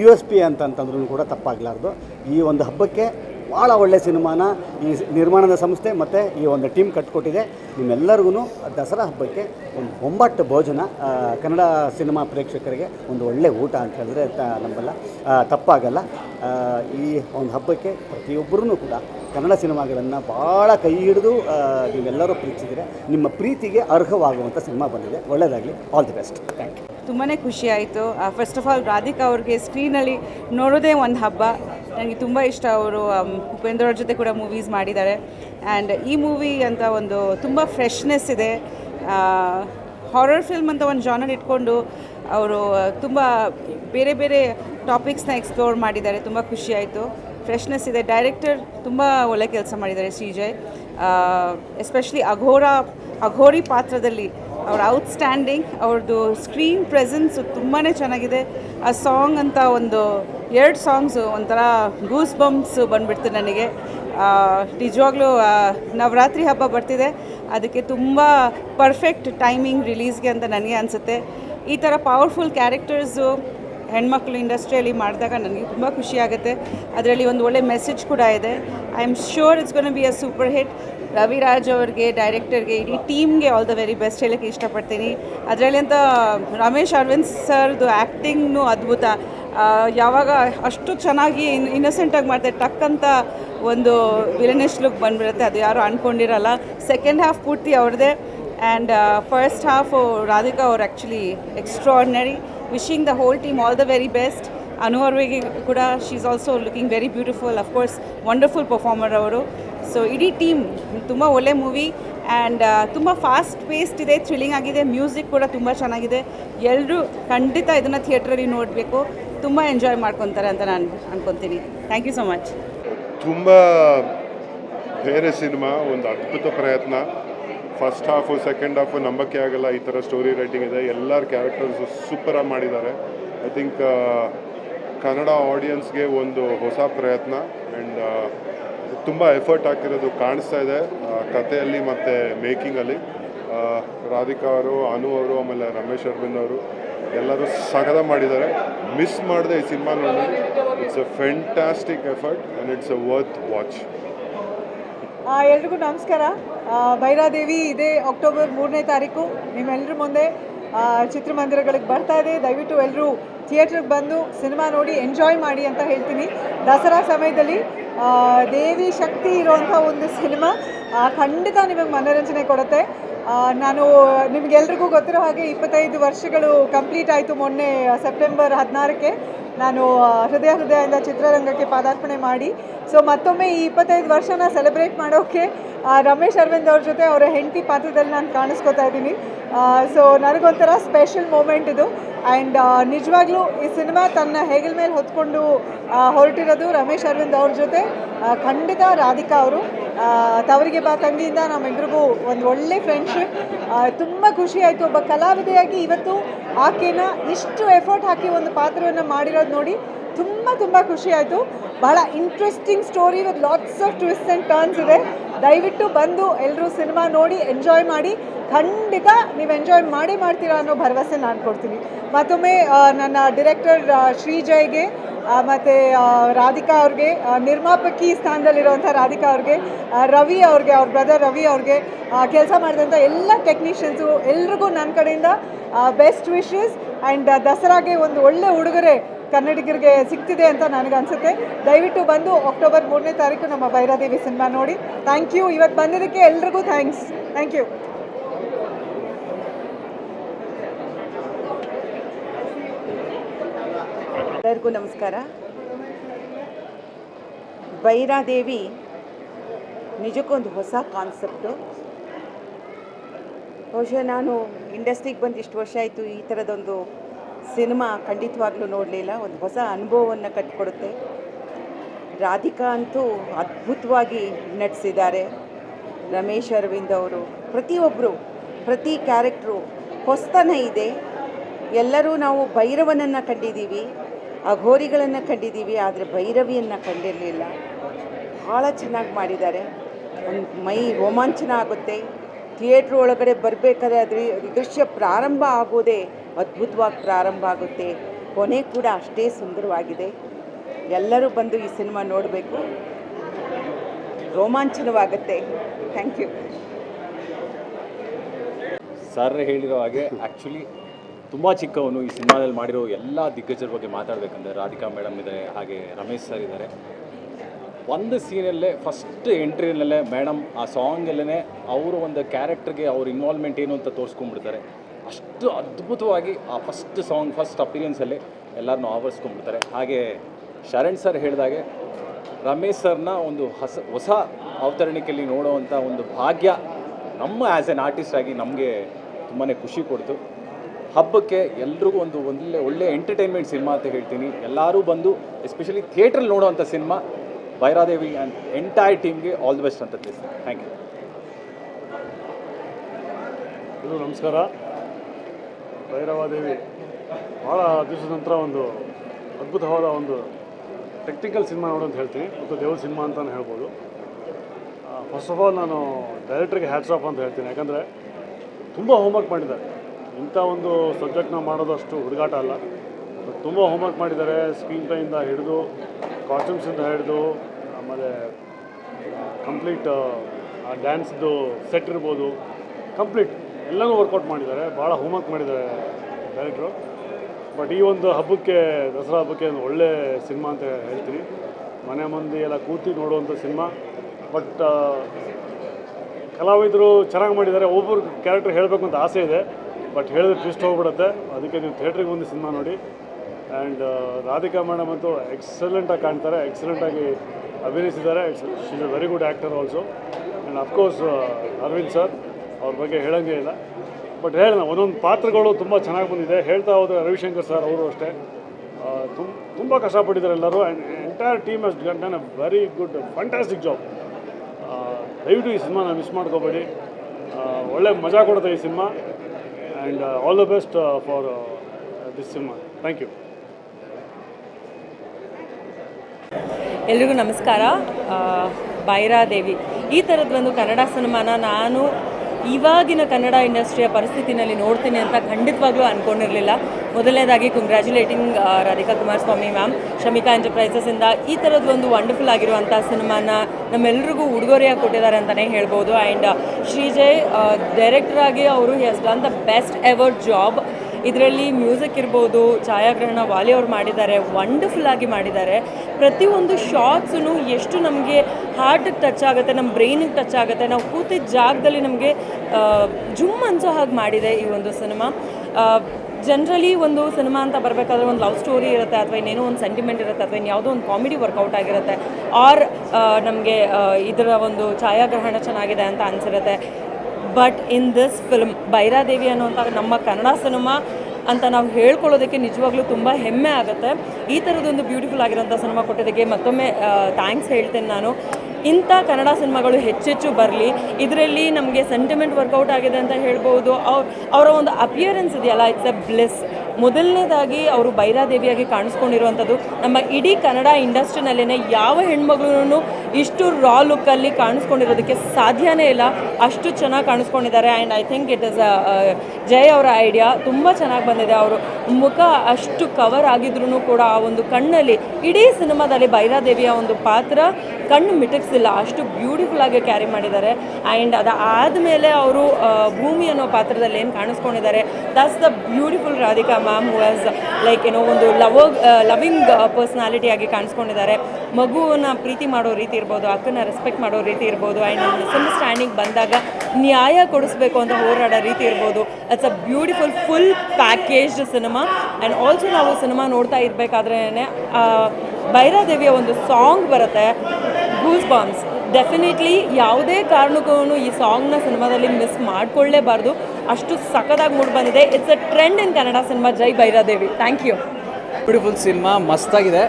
ಯು ಎಸ್ ಪಿ ಅಂತಂತಂದ್ರೂ ಕೂಡ ತಪ್ಪಾಗಲಾರ್ದು. ಈ ಒಂದು ಹಬ್ಬಕ್ಕೆ ಭಾಳ ಒಳ್ಳೆಯ ಸಿನಿಮಾನ ಈ ನಿರ್ಮಾಣದ ಸಂಸ್ಥೆ ಮತ್ತು ಈ ಒಂದು ಟೀಮ್ ಕಟ್ಕೊಟ್ಟಿದೆ. ನಿಮ್ಮೆಲ್ಲರಿಗೂ ದಸರಾ ಹಬ್ಬಕ್ಕೆ ಒಂದು ಒಂಬತ್ತು ಭೋಜನ ಕನ್ನಡ ಸಿನಿಮಾ ಪ್ರೇಕ್ಷಕರಿಗೆ ಒಂದು ಒಳ್ಳೆಯ ಊಟ ಅಂತ ಹೇಳಿದ್ರೆ ತ, ನಂಬಲ್ಲ. ತಪ್ಪಾಗಲ್ಲ. ಈ ಒಂದು ಹಬ್ಬಕ್ಕೆ ಪ್ರತಿಯೊಬ್ಬರೂ ಕೂಡ ಕನ್ನಡ ಸಿನಿಮಾಗಳನ್ನು ಭಾಳ ಕೈ ಹಿಡಿದು ನೀವೆಲ್ಲರೂ ಪ್ರೀತಿಸಿದರೆ ನಿಮ್ಮ ಪ್ರೀತಿಗೆ ಅರ್ಹವಾಗುವಂಥ ಸಿನಿಮಾ ಬಂದಿದೆ. ಒಳ್ಳೆಯದಾಗಲಿ all the best thank you ತುಂಬಾ ಖುಷಿ ಆಯಿತು. ಫಸ್ಟ್ ಆಫ್ ಆಲ್ ರಾಧಿಕಾ ಅವ್ರಿಗೆ ಸ್ಕ್ರೀನಲ್ಲಿ ನೋಡೋದೇ ಒಂದು ಹಬ್ಬ. ನನಗೆ ತುಂಬ ಇಷ್ಟ ಅವರು ಉಪೇಂದ್ರ ಅವ್ರ ಜೊತೆ ಕೂಡ ಮೂವೀಸ್ ಮಾಡಿದ್ದಾರೆ. ಆ್ಯಂಡ್ ಈ ಮೂವಿ ಅಂತ ಒಂದು ತುಂಬ ಫ್ರೆಶ್ನೆಸ್ ಇದೆ. ಹಾರರ್ ಫಿಲ್ಮ್ ಅಂತ ಒಂದು ಜಾನರ್ ಇಟ್ಕೊಂಡು ಅವರು ತುಂಬ ಬೇರೆ ಬೇರೆ ಟಾಪಿಕ್ಸ್ನ ಎಕ್ಸ್ಪ್ಲೋರ್ ಮಾಡಿದ್ದಾರೆ. ತುಂಬ ಖುಷಿ ಆಯಿತು. ಫ್ರೆಶ್ನೆಸ್ ಇದೆ. ಡೈರೆಕ್ಟರ್ ತುಂಬ ಒಳ್ಳೆ ಕೆಲಸ ಮಾಡಿದ್ದಾರೆ ಶ್ರೀಜಯ್. ಎಸ್ಪೆಷಲಿ ಅಘೋರ, ಅಘೋರಿ ಪಾತ್ರದಲ್ಲಿ ಅವ್ರ ಔಟ್ಸ್ಟ್ಯಾಂಡಿಂಗ್ ಅವ್ರದ್ದು ಸ್ಕ್ರೀನ್ ಪ್ರೆಸೆನ್ಸು ತುಂಬಾ ಚೆನ್ನಾಗಿದೆ. ಆ ಸಾಂಗ್ ಅಂತ ಒಂದು ಎರಡು ಸಾಂಗ್ಸು ಒಂಥರ ಗೂಸ್ ಬಂಪ್ಸ್ ಬಂದ್ಬಿಡ್ತು ನನಗೆ. ನಿಜವಾಗ್ಲೂ ನವರಾತ್ರಿ ಹಬ್ಬ ಬರ್ತಿದೆ. ಅದಕ್ಕೆ ತುಂಬ ಪರ್ಫೆಕ್ಟ್ ಟೈಮಿಂಗ್ ರಿಲೀಸ್ಗೆ ಅಂತ ನನಗೆ ಅನಿಸುತ್ತೆ. ಈ ಥರ ಪವರ್ಫುಲ್ ಕ್ಯಾರೆಕ್ಟರ್ಸು ಹೆಣ್ಮಕ್ಳು ಇಂಡಸ್ಟ್ರಿಯಲ್ಲಿ ಮಾಡಿದಾಗ ನನಗೆ ತುಂಬ ಖುಷಿ ಆಗುತ್ತೆ. ಅದರಲ್ಲಿ ಒಂದು ಒಳ್ಳೆ ಮೆಸೇಜ್ ಕೂಡ ಇದೆ. I am sure it's gonna be a super hit Raviraj ಅವ್ರಿಗೆ ಡೈರೆಕ್ಟರ್ಗೆ ಇಡೀ ಟೀಮ್ಗೆ ಆಲ್ ದ ವೆರಿ ಬೆಸ್ಟ್ ಹೇಳೋಕ್ಕೆ ಇಷ್ಟಪಡ್ತೀನಿ. ಅದರಲ್ಲಿ ಅಂತ ರಮೇಶ್ ಅರವಿಂದ್ ಸರ್ದು ಆ್ಯಕ್ಟಿಂಗ್ನು ಅದ್ಭುತ. ಯಾವಾಗ ಅಷ್ಟು ಚೆನ್ನಾಗಿ ಇನ್ ಇನ್ನಸೆಂಟಾಗಿ ಮಾಡ್ತಾರೆ, ಟಕ್ ಅಂತ ಒಂದು ವಿಲನೆಸ್ ಲುಕ್ ಬಂದ್ಬಿಡುತ್ತೆ, ಅದು ಯಾರು ಅಂದ್ಕೊಂಡಿರಲ್ಲ ಸೆಕೆಂಡ್ ಹಾಫ್ ಪೂರ್ತಿ ಅವ್ರದ್ದೇ. ಆ್ಯಂಡ್ ಫಸ್ಟ್ ಹಾಫು ರಾಧಿಕಾ ಅವ್ರು actually extraordinary wishing the whole team all the very best ಅನುವರ್ವಿಗೆ ಕೂಡ she is also looking very beautiful of course wonderful performer ಅವರು. ಸೊ ಇಡೀ ಟೀಮ್ ತುಂಬ ಒಳ್ಳೆ ಮೂವಿ ಆ್ಯಂಡ್ ತುಂಬ ಫಾಸ್ಟ್ ಪೇಸ್ಟ್ ಇದೆ ಥ್ರಿಲ್ಲಿಂಗ್ ಆಗಿದೆ ಮ್ಯೂಸಿಕ್ ಕೂಡ ತುಂಬ ಚೆನ್ನಾಗಿದೆ. ಎಲ್ಲರೂ ಖಂಡಿತ ಇದನ್ನು ಥಿಯೇಟ್ರಲ್ಲಿ ನೋಡಬೇಕು. ತುಂಬ ಎಂಜಾಯ್ ಮಾಡ್ಕೊತಾರೆ ಅಂತ ನಾನು ಅನ್ಕೊತೀನಿ. ಥ್ಯಾಂಕ್ ಯು ಸೊ ಮಚ್ ತುಂಬ ಬೇರೆ ಸಿನಿಮಾ ಒಂದು ಅದ್ಭುತ ಪ್ರಯತ್ನ. ಫಸ್ಟ್ ಹಾಫು ಸೆಕೆಂಡ್ ಹಾಫು ನಂಬಕ್ಕೆ ಆಗಲ್ಲ, ಈ ಥರ ಸ್ಟೋರಿ ರೈಟಿಂಗ್ ಇದೆ. ಎಲ್ಲರ ಕ್ಯಾರೆಕ್ಟರ್ಸು ಸೂಪರಾಗಿ ಮಾಡಿದ್ದಾರೆ. ಐ ಥಿಂಕ್ ಕನ್ನಡ ಆಡಿಯನ್ಸ್ಗೆ ಒಂದು ಹೊಸ ಪ್ರಯತ್ನ. ಆ್ಯಂಡ್ ತುಂಬ ಎಫರ್ಟ್ ಹಾಕಿರೋದು ಕಾಣಿಸ್ತಾ ಇದೆ ಕಥೆಯಲ್ಲಿ ಮತ್ತು ಮೇಕಿಂಗಲ್ಲಿ. ರಾಧಿಕಾ ಅವರು, ಅನು ಅವರು, ಆಮೇಲೆ ರಮೇಶ್ ಅರವಿಂದ್ ಅವರು ಎಲ್ಲರೂ ಸಗದ ಮಾಡಿದ್ದಾರೆ. ಮಿಸ್ ಮಾಡಿದೆ ಈ ಸಿನಿಮಾ ನೋಡಿ. It's a fantastic effort and it's a worth watch ಎಲ್ರಿಗೂ ನಮಸ್ಕಾರ. ಭೈರಾದೇವಿ ಇದೇ ಅಕ್ಟೋಬರ್ ಮೂರನೇ ತಾರೀಕು. ನಿಮ್ಮೆಲ್ಲರ ಮುಂದೆ ಚಿತ್ರಮಂದಿರಗಳಿಗೆ ಬರ್ತಾ ಇದೆ. ದಯವಿಟ್ಟು ಎಲ್ಲರೂ ಥಿಯೇಟ್ರಿಗೆ ಬಂದು ಸಿನಿಮಾ ನೋಡಿ ಎಂಜಾಯ್ ಮಾಡಿ ಅಂತ ಹೇಳ್ತೀನಿ. ದಸರಾ ಸಮಯದಲ್ಲಿ ದೇವಿ ಶಕ್ತಿ ಇರುವಂಥ ಒಂದು ಸಿನಿಮಾ ಖಂಡಿತ ನಿಮಗೆ ಮನೋರಂಜನೆ ಕೊಡುತ್ತೆ. ನಾನು, ನಿಮಗೆಲ್ರಿಗೂ ಗೊತ್ತಿರೋ ಹಾಗೆ ಇಪ್ಪತ್ತೈದು ವರ್ಷಗಳು ಕಂಪ್ಲೀಟ್ ಆಯಿತು ಮೊನ್ನೆ ಸೆಪ್ಟೆಂಬರ್ ಹದಿನಾರಕ್ಕೆ. ನಾನು ಹೃದಯ ಹೃದಯದಿಂದ ಚಿತ್ರರಂಗಕ್ಕೆ ಪಾದಾರ್ಪಣೆ ಮಾಡಿ. ಸೊ ಮತ್ತೊಮ್ಮೆ ಈ ಇಪ್ಪತ್ತೈದು ವರ್ಷನ ಸೆಲೆಬ್ರೇಟ್ ಮಾಡೋಕ್ಕೆ ರಮೇಶ್ ಅರವಿಂದ್ ಅವ್ರ ಜೊತೆ ಅವರ ಹೆಂಡತಿ ಪಾತ್ರದಲ್ಲಿ ನಾನು ಕಾಣಿಸ್ಕೊತಾ ಇದ್ದೀನಿ. ಸೊ ನನಗೊಂಥರ ಸ್ಪೆಷಲ್ ಮೂಮೆಂಟ್ ಇದು. ಆ್ಯಂಡ್ ನಿಜವಾಗ್ಲೂ ಈ ಸಿನಿಮಾ ತನ್ನ ಹೆಗಲ ಮೇಲೆ ಹೊತ್ಕೊಂಡು ಹೊರಟಿರೋದು ರಮೇಶ್ ಅರವಿಂದ್ ಅವ್ರ ಜೊತೆ. ಖಂಡಿತ ರಾಧಿಕಾ ಅವರು. ತವರಿಗೆ ಬಾ ತಂಗಿಯಿಂದ ನಮ್ಮೆಲ್ರಿಗೂ ಒಂದು ಒಳ್ಳೆ ಫ್ರೆಂಡ್ಶಿಪ್ ತುಂಬ ಖುಷಿ ಆಯಿತು. ಒಬ್ಬ ಕಲಾವಿದೆಯಾಗಿ ಇವತ್ತು ಆಕೆನ ಇಷ್ಟು ಎಫರ್ಟ್ ಹಾಕಿ ಒಂದು ಪಾತ್ರವನ್ನು ಮಾಡಿರೋದು ನೋಡಿ ತುಂಬ ತುಂಬ ಖುಷಿ ಆಯಿತು. ಬಹಳ interesting story with lots of twist and turns ಇದೆ. ದಯವಿಟ್ಟು ಬಂದು ಎಲ್ಲರೂ ಸಿನಿಮಾ ನೋಡಿ ಎಂಜಾಯ್ ಮಾಡಿ. ಖಂಡಿತ ನೀವು ಎಂಜಾಯ್ ಮಾಡಿ ಮಾಡ್ತೀರಾ ಅನ್ನೋ ಭರವಸೆ ನಾನು ಕೊಡ್ತೀನಿ. ಮತ್ತೊಮ್ಮೆ ನನ್ನ ಡಿರೆಕ್ಟರ್ ಶ್ರೀಜಯ್ಗೆ ಮತ್ತು ರಾಧಿಕಾ ಅವ್ರಿಗೆ ನಿರ್ಮಾಪಕಿ ಸ್ಥಾನದಲ್ಲಿರುವಂಥ ರಾಧಿಕಾ ಅವ್ರಿಗೆ ರವಿ ಅವ್ರಿಗೆ, ಅವ್ರ ಬ್ರದರ್ ರವಿ ಅವ್ರಿಗೆ ಕೆಲಸ ಮಾಡಿದಂಥ ಎಲ್ಲ ಟೆಕ್ನಿಷಿಯನ್ಸು ಎಲ್ರಿಗೂ ನನ್ನ ಕಡೆಯಿಂದ ಬೆಸ್ಟ್ ವಿಶಸ್ ಆ್ಯಂಡ್ ದಸರಾಗೆ ಒಂದು ಒಳ್ಳೆ ಉಡುಗೊರೆ ಕನ್ನಡಿಗರಿಗೆ ಸಿಗ್ತಿದೆ ಅಂತ ನನಗೆ ದಯವಿಟ್ಟು ಬಂದು ಅಕ್ಟೋಬರ್ ಮೂರನೇ ತಾರೀಕು ನಮ್ಮ ಭೈರಾದೇವಿ ಸಿನಿಮಾ ನೋಡಿ. ಥ್ಯಾಂಕ್ ಯು ಇವತ್ತು ಬಂದಿದ್ದಕ್ಕೆ ಎಲ್ರಿಗೂ ಥ್ಯಾಂಕ್ಸ್ ಥ್ಯಾಂಕ್ ಯು ಎಲ್ಲರಿಗೂ ನಮಸ್ಕಾರ. ಭೈರಾದೇವಿ ನಿಜಕ್ಕೊಂದು ಹೊಸ ಕಾನ್ಸೆಪ್ಟು ಬಹುಶಃ ನಾನು ಇಂಡಸ್ಟ್ರಿಗೆ ಬಂದು ಇಷ್ಟು ವರ್ಷ ಆಯಿತು ಈ ಥರದೊಂದು ಸಿನಿಮಾ ಖಂಡಿತವಾಗ್ಲೂ ನೋಡಲಿಲ್ಲ. ಒಂದು ಹೊಸ ಅನುಭವವನ್ನು ಕಟ್ಟಿಕೊಡುತ್ತೆ ರಾಧಿಕಾ ಅಂತೂ ಅದ್ಭುತವಾಗಿ ನಟಿಸಿದ್ದಾರೆ. ರಮೇಶ್ ಅರವಿಂದ್ ಅವರು ಪ್ರತಿಯೊಬ್ಬರು ಪ್ರತಿ ಕ್ಯಾರೆಕ್ಟ್ರು ಹೊಸ್ತನ ಇದೆ. ಎಲ್ಲರೂ ನಾವು ಭೈರವನನ್ನು ಕಂಡಿದ್ದೀವಿ. ಅಘೋರಿಗಳನ್ನು ಕಂಡಿದ್ದೀವಿ, ಆದರೆ ಭೈರವಿಯನ್ನು ಕಂಡಿರಲಿಲ್ಲ. ಭಾಳ ಚೆನ್ನಾಗಿ ಮಾಡಿದ್ದಾರೆ. ಒಂದು ಮೈ ರೋಮಾಂಚನ ಆಗುತ್ತೆ. ಥಿಯೇಟ್ರ್ ಒಳಗಡೆ ಬರಬೇಕಾದ್ರೆ ಅದ್ರ ದೃಶ್ಯ ಪ್ರಾರಂಭ ಆಗೋದೇ ಅದ್ಭುತವಾಗಿ ಪ್ರಾರಂಭ ಆಗುತ್ತೆ. ಕೊನೆ ಕೂಡ ಅಷ್ಟೇ ಸುಂದರವಾಗಿದೆ. ಎಲ್ಲರೂ ಬಂದು ಈ ಸಿನಿಮಾ ನೋಡಬೇಕು. ರೋಮಾಂಚನವಾಗುತ್ತೆ. Thank you. ಸರ್ ಹೇಳಿರೋ ಹಾಗೆ ಆ್ಯಕ್ಚುಲಿ ತುಂಬ ಚಿಕ್ಕವನು ಈ ಸಿನಿಮಾದಲ್ಲಿ ಮಾಡಿರೋ ಎಲ್ಲ ದಿಗ್ಗಜರ ಬಗ್ಗೆ ಮಾತಾಡಬೇಕಂದ್ರೆ ರಾಧಿಕಾ ಮೇಡಮ್ ಇದ್ದಾರೆ ಹಾಗೆ ರಮೇಶ್ ಸರ್ ಇದ್ದಾರೆ. ಒಂದು ಸೀನಲ್ಲೇ ಫಸ್ಟ್ ಎಂಟ್ರಿನಲ್ಲೇ ಮೇಡಮ್ ಆ ಸಾಂಗಲ್ಲೇ ಅವರು ಒಂದು ಕ್ಯಾರೆಕ್ಟರ್ಗೆ ಅವ್ರ ಇನ್ವಾಲ್ವ್ಮೆಂಟ್ ಏನು ಅಂತ ತೋರಿಸ್ಕೊಂಡ್ಬಿಡ್ತಾರೆ. ಅಷ್ಟು ಅದ್ಭುತವಾಗಿ ಆ ಫಸ್ಟ್ ಸಾಂಗ್ ಫಸ್ಟ್ ಅಪಿರಿಯನ್ಸಲ್ಲೇ ಎಲ್ಲರನ್ನು ಆವರಿಸ್ಕೊಂಡ್ಬಿಡ್ತಾರೆ. ಹಾಗೆ ಶರಣ್ ಸರ್ ಹೇಳಿದಾಗೆ, ರಮೇಶ್ ಸರ್ನ ಒಂದು ಹೊಸ ಹೊಸ ಅವತರಣಿಕೆಯಲ್ಲಿ ನೋಡೋವಂಥ ಒಂದು ಭಾಗ್ಯ ನಮ್ಮ ಆ್ಯಸ್ ಎನ್ ಆರ್ಟಿಸ್ಟ್ ಆಗಿ ನಮಗೆ ತುಂಬಾ ಖುಷಿ ಕೊಡ್ತು. ಹಬ್ಬಕ್ಕೆ ಎಲ್ರಿಗೂ ಒಂದು ಒಳ್ಳೆ ಒಳ್ಳೆ ಎಂಟರ್ಟೈನ್ಮೆಂಟ್ ಸಿನಿಮಾ ಅಂತ ಹೇಳ್ತೀನಿ. ಎಲ್ಲರೂ ಬಂದು ಎಸ್ಪೆಷಲಿ ಥಿಯೇಟ್ರಲ್ಲಿ ನೋಡೋವಂಥ ಸಿನಿಮಾ ಭೈರಾದೇವಿ ಆ್ಯಂಡ್ ಎಂಟೈರ್ ಟೀಮ್ಗೆ ಆಲ್ ದಿ ಬೆಸ್ಟ್ ಅಂತ ತಿಳಿಸ್ತೀನಿ ಥ್ಯಾಂಕ್ ಯು ನಮಸ್ಕಾರ. ಭೈರವಾದೇವಿ ಭಾಳ ದಿವಸದ ನಂತರ ಒಂದು ಅದ್ಭುತವಾದ ಒಂದು ಟೆಕ್ನಿಕಲ್ ಸಿನಿಮಾ ನೋಡು ಅಂತ ಹೇಳ್ತೀನಿ. ಮತ್ತು ದೇವ್ರ ಸಿನಿಮಾ ಅಂತಲೇ ಹೇಳ್ಬೋದು. ಫಸ್ಟ್ ಆಫ್ ಆಲ್ ನಾನು ಡೈರೆಕ್ಟ್ರಿಗೆ ಹ್ಯಾಟ್ಸ್ ಆಫ್ ಅಂತ ಹೇಳ್ತೀನಿ. ಯಾಕಂದರೆ ತುಂಬ ಹೋಮ್ವರ್ಕ್ ಮಾಡಿದ್ದಾರೆ. ಇಂಥ ಒಂದು ಸಬ್ಜೆಕ್ಟ್ನ ಮಾಡೋದಷ್ಟು ಹುಡುಗಾಟ ಅಲ್ಲ. ತುಂಬ ಹೋಮ್ವರ್ಕ್ ಮಾಡಿದ್ದಾರೆ ಸ್ಕ್ರೀನ್ ಪ್ಲೇಯಿಂದ ಹಿಡಿದು ಕಾಸ್ಟ್ಯೂಮ್ಸಿಂದ ಹಿಡಿದು, ಆಮೇಲೆ ಕಂಪ್ಲೀಟ್ ಆ ಡ್ಯಾನ್ಸ್ದು ಸೆಟ್ ಇರ್ಬೋದು. ಕಂಪ್ಲೀಟ್ ಎಲ್ಲನೂ ವರ್ಕೌಟ್ ಮಾಡಿದ್ದಾರೆ. ಭಾಳ ಹೋಮ್ವರ್ಕ್ ಮಾಡಿದ್ದಾರೆ ಡೈರೆಕ್ಟ್ರು ಬಟ್ ಈ ಒಂದು ಹಬ್ಬಕ್ಕೆ, ದಸರಾ ಹಬ್ಬಕ್ಕೆ ಒಂದು ಒಳ್ಳೆ ಸಿನಿಮಾ ಅಂತ ಹೇಳ್ತೀನಿ. ಮನೆ ಮಂದಿ ಎಲ್ಲ ಕೂತಿ ನೋಡುವಂಥ ಸಿನಿಮಾ. ಬಟ್ ಕಲಾವಿದರು ಚೆನ್ನಾಗಿ ಮಾಡಿದ್ದಾರೆ. ಒಬ್ಬರು ಕ್ಯಾರೆಕ್ಟರ್ ಹೇಳಬೇಕು ಅಂತ ಆಸೆ ಇದೆ. ಬಟ್ ಹೇಳಿದ್ರೆ ಟ್ವಿಸ್ಟ್ ಹೋಗ್ಬಿಡುತ್ತೆ. ಅದಕ್ಕೆ ನೀವು ಥಿಯೇಟ್ರಿಗೆ ಬಂದು ಸಿನಿಮಾ ನೋಡಿ. ಆ್ಯಂಡ್ ರಾಧಿಕಾ ಮೇಡಮ್ ಅಂತೂ ಎಕ್ಸಲೆಂಟಾಗಿ ಕಾಣ್ತಾರೆ. ಎಕ್ಸಲೆಂಟಾಗಿ ಅಭಿನಯಿಸಿದ್ದಾರೆ. Is a very good actor also and of course Aravind sir ಅವ್ರ ಬಗ್ಗೆ ಹೇಳೋಂಗೇ ಇಲ್ಲ. ಬಟ್ ಹೇಳೋಣ, ಒಂದೊಂದು ಪಾತ್ರಗಳು ತುಂಬ ಚೆನ್ನಾಗಿ ಬಂದಿದೆ. ಹೇಳ್ತಾ ಹೋದರೆ ರವಿಶಂಕರ್ ಸರ್ ಅವರು ಅಷ್ಟೇ. ತುಂಬ ತುಂಬ ಕಷ್ಟಪಟ್ಟಿದ್ದಾರೆ ಎಲ್ಲರೂ. And entire team has done a very good fantastic job ದಯವಿಟ್ಟು ಈ ಸಿನಿಮಾನ ಮಿಸ್ ಮಾಡ್ಕೋಬೇಡಿ. ಒಳ್ಳೆ ಮಜಾ ಕೊಡುತ್ತೆ ಈ cinema. And all the best for this cinema thank you ಎಲ್ರಿಗೂ ನಮಸ್ಕಾರ. ಬೈರಾದೇವಿ. ಈ ಥರದ್ದೊಂದು ಕನ್ನಡ ಸಿನಿಮಾನ ನಾನು ಇವಾಗಿನ ಕನ್ನಡ ಇಂಡಸ್ಟ್ರಿಯ ಪರಿಸ್ಥಿತಿನಲ್ಲಿ ನೋಡ್ತೀನಿ ಅಂತ ಖಂಡಿತವಾಗ್ಲೂ ಅಂದ್ಕೊಂಡಿರಲಿಲ್ಲ ಮೊದಲನೇದಾಗಿ ಕಂಗ್ರ್ಯಾಚುಲೇಟಿಂಗ್ ರಾಧಿಕಾ ಕುಮಾರಸ್ವಾಮಿ ಮ್ಯಾಮ್ ಶಮಿಕಾ ಎಂಟರ್ಪ್ರೈಸಸ್ಸಿಂದ ಈ ಥರದ್ದೊಂದು ವಂಡರ್ಫುಲ್ ಆಗಿರುವಂಥ ಸಿನಿಮಾನ ನಮ್ಮೆಲ್ಲರಿಗೂ ಉಡುಗೊರೆಯಾಗಿ ಕೊಟ್ಟಿದ್ದಾರೆ ಅಂತಲೇ ಹೇಳ್ಬೋದು. ಆ್ಯಂಡ್ ಶ್ರೀಜಯ್ ಡೈರೆಕ್ಟರ್ ಆಗಿ ಅವರು has done the best ever job ಇದರಲ್ಲಿ ಮ್ಯೂಸಿಕ್ ಇರ್ಬೋದು, ಛಾಯಾಗ್ರಹಣ ವಾಲಿ ಅವ್ರು ಮಾಡಿದ್ದಾರೆ ವಂಡರ್ಫುಲ್ ಆಗಿ ಮಾಡಿದ್ದಾರೆ. ಪ್ರತಿಯೊಂದು ಶಾರ್ಟ್ಸೂ ಎಷ್ಟು ನಮಗೆ ಹಾರ್ಟಿಗೆ ಟಚ್ ಆಗುತ್ತೆ ನಮ್ಮ ಬ್ರೈನಿಗೆ ಟಚ್ ಆಗುತ್ತೆ, ನಾವು ಕೂತಿದ್ದ ಜಾಗದಲ್ಲಿ ನಮಗೆ ಜುಮ್ ಅನ್ಸೋ ಹಾಗೆ ಮಾಡಿದೆ ಈ ಒಂದು ಸಿನಿಮಾ ಜನರಲಿ ಒಂದು ಸಿನಿಮಾ ಅಂತ ಬರಬೇಕಾದ್ರೆ ಒಂದು ಲವ್ ಸ್ಟೋರಿ ಇರುತ್ತೆ ಅಥವಾ ಇನ್ನೇನೋ ಒಂದು ಸೆಂಟಿಮೆಂಟ್ ಇರುತ್ತೆ ಅಥವಾ ಯಾವುದೋ ಒಂದು ಕಾಮಿಡಿ ವರ್ಕೌಟ್ ಆಗಿರುತ್ತೆ. ಆರ್ ನಮಗೆ ಇದರ ಒಂದು ಛಾಯಾಗ್ರಹಣ ಚೆನ್ನಾಗಿದೆ ಅಂತ ಅನಿಸಿರುತ್ತೆ. But in this film, Bhairadevi ಅನ್ನುವಂಥ ನಮ್ಮ ಕನ್ನಡ ಸಿನಿಮಾ ಅಂತ ನಾವು ಹೇಳ್ಕೊಳ್ಳೋದಕ್ಕೆ ನಿಜವಾಗ್ಲೂ ತುಂಬ ಹೆಮ್ಮೆ ಆಗುತ್ತೆ. ಈ ಥರದೊಂದು ಬ್ಯೂಟಿಫುಲ್ ಆಗಿರೋಂಥ ಸಿನಿಮಾ ಕೊಟ್ಟಿದ್ದಕ್ಕೆ ಮತ್ತೊಮ್ಮೆ ಥ್ಯಾಂಕ್ಸ್ ಹೇಳ್ತೇನೆ ನಾನು. ಇಂಥ ಕನ್ನಡ ಸಿನಿಮಾಗಳು ಹೆಚ್ಚೆಚ್ಚು ಬರಲಿ, ಇದರಲ್ಲಿ ನಮಗೆ ಸೆಂಟಿಮೆಂಟ್ ವರ್ಕೌಟ್ ಆಗಿದೆ ಅಂತ ಹೇಳ್ಬೋದು. ಅವ್ರ, ಅವರ ಒಂದು ಅಪಿಯರೆನ್ಸ್ ಇದೆಯಲ್ಲ ಇಟ್ಸ್ ಎ ಬ್ಲೆಸ್ ಮೊದಲನೇದಾಗಿ ಅವರು ಬೈರಾದೇವಿಯಾಗಿ ಕಾಣಿಸ್ಕೊಂಡಿರುವಂಥದ್ದು ನಮ್ಮ ಇಡೀ ಕನ್ನಡ ಇಂಡಸ್ಟ್ರಿನಲ್ಲೇ ಯಾವ ಹೆಣ್ಮಗಳೂ ಇಷ್ಟು ರಾ ಲುಕ್ಕಲ್ಲಿ ಕಾಣಿಸ್ಕೊಂಡಿರೋದಕ್ಕೆ ಸಾಧ್ಯನೇ ಇಲ್ಲ. ಅಷ್ಟು ಚೆನ್ನಾಗಿ ಕಾಣಿಸ್ಕೊಂಡಿದ್ದಾರೆ. And I think it is a Jay ಅವರ ಐಡಿಯಾ ತುಂಬ ಚೆನ್ನಾಗಿ ಬಂದಿದೆ ಅವರು. ಮುಖ ಅಷ್ಟು ಕವರ್ ಆಗಿದ್ರೂ ಕೂಡ ಆ ಒಂದು ಕಣ್ಣಲ್ಲಿ, ಇಡೀ ಸಿನಿಮಾದಲ್ಲಿ ಬೈರಾದೇವಿಯ ಒಂದು ಪಾತ್ರ ಕಣ್ಣು ಮಿಟಕ್ಸಿಲ್ಲ ಅಷ್ಟು ಬ್ಯೂಟಿಫುಲ್ ಆಗಿ ಕ್ಯಾರಿ ಮಾಡಿದ್ದಾರೆ. ಆ್ಯಂಡ್ ಅದು ಆದಮೇಲೆ ಅವರು ಭೂಮಿ ಅನ್ನೋ ಪಾತ್ರದಲ್ಲಿ ಏನು ಕಾಣಿಸ್ಕೊಂಡಿದ್ದಾರೆ? That's the beautiful Radhika ma'am as like ಏನೋ ಒಂದು ಲವ್ ಲವಿಂಗ್ ಪರ್ಸ್ನಾಲಿಟಿಯಾಗಿ ಕಾಣಿಸ್ಕೊಂಡಿದ್ದಾರೆ. ಮಗುವನ್ನ ಪ್ರೀತಿ ಮಾಡೋ ರೀತಿ ಇರ್ಬೋದು ಅಕ್ಕನ ರೆಸ್ಪೆಕ್ಟ್ ಮಾಡೋ ರೀತಿ ಇರ್ಬೋದು ಆ್ಯಂಡ್ ಮಿಸ್ಅಂಡರ್ಸ್ಟ್ಯಾಂಡಿಂಗ್ ಬಂದಾಗ ನ್ಯಾಯ ಕೊಡಿಸ್ಬೇಕು ಅಂತ ಹೋರಾಡೋ ರೀತಿ ಇರ್ಬೋದು. It's a beautiful full packaged cinema and also ನಾವು ಸಿನಿಮಾ ನೋಡ್ತಾ ಇರಬೇಕಾದ್ರೇ ಭೈರಾದೇವಿಯ ಒಂದು ಸಾಂಗ್ ಬರುತ್ತೆ. ಗೂಸ್ ಬಾಂಬ್ಸ್ ಡೆಫಿನೆಟ್ಲಿ ಯಾವುದೇ ಕಾರಣಕ್ಕೂ ಈ ಸಾಂಗ್ನ ಸಿನಿಮಾದಲ್ಲಿ ಮಿಸ್ ಮಾಡ್ಕೊಳ್ಳೇಬಾರ್ದು. ಅಷ್ಟು ಸಖತ್ತಾಗಿ ಮೂಡ್ ಬಂದಿದೆ. It's a trend in Kannada cinema Jai Bhairadevi thank you beautiful cinema ಮಸ್ತಾಗಿದೆ.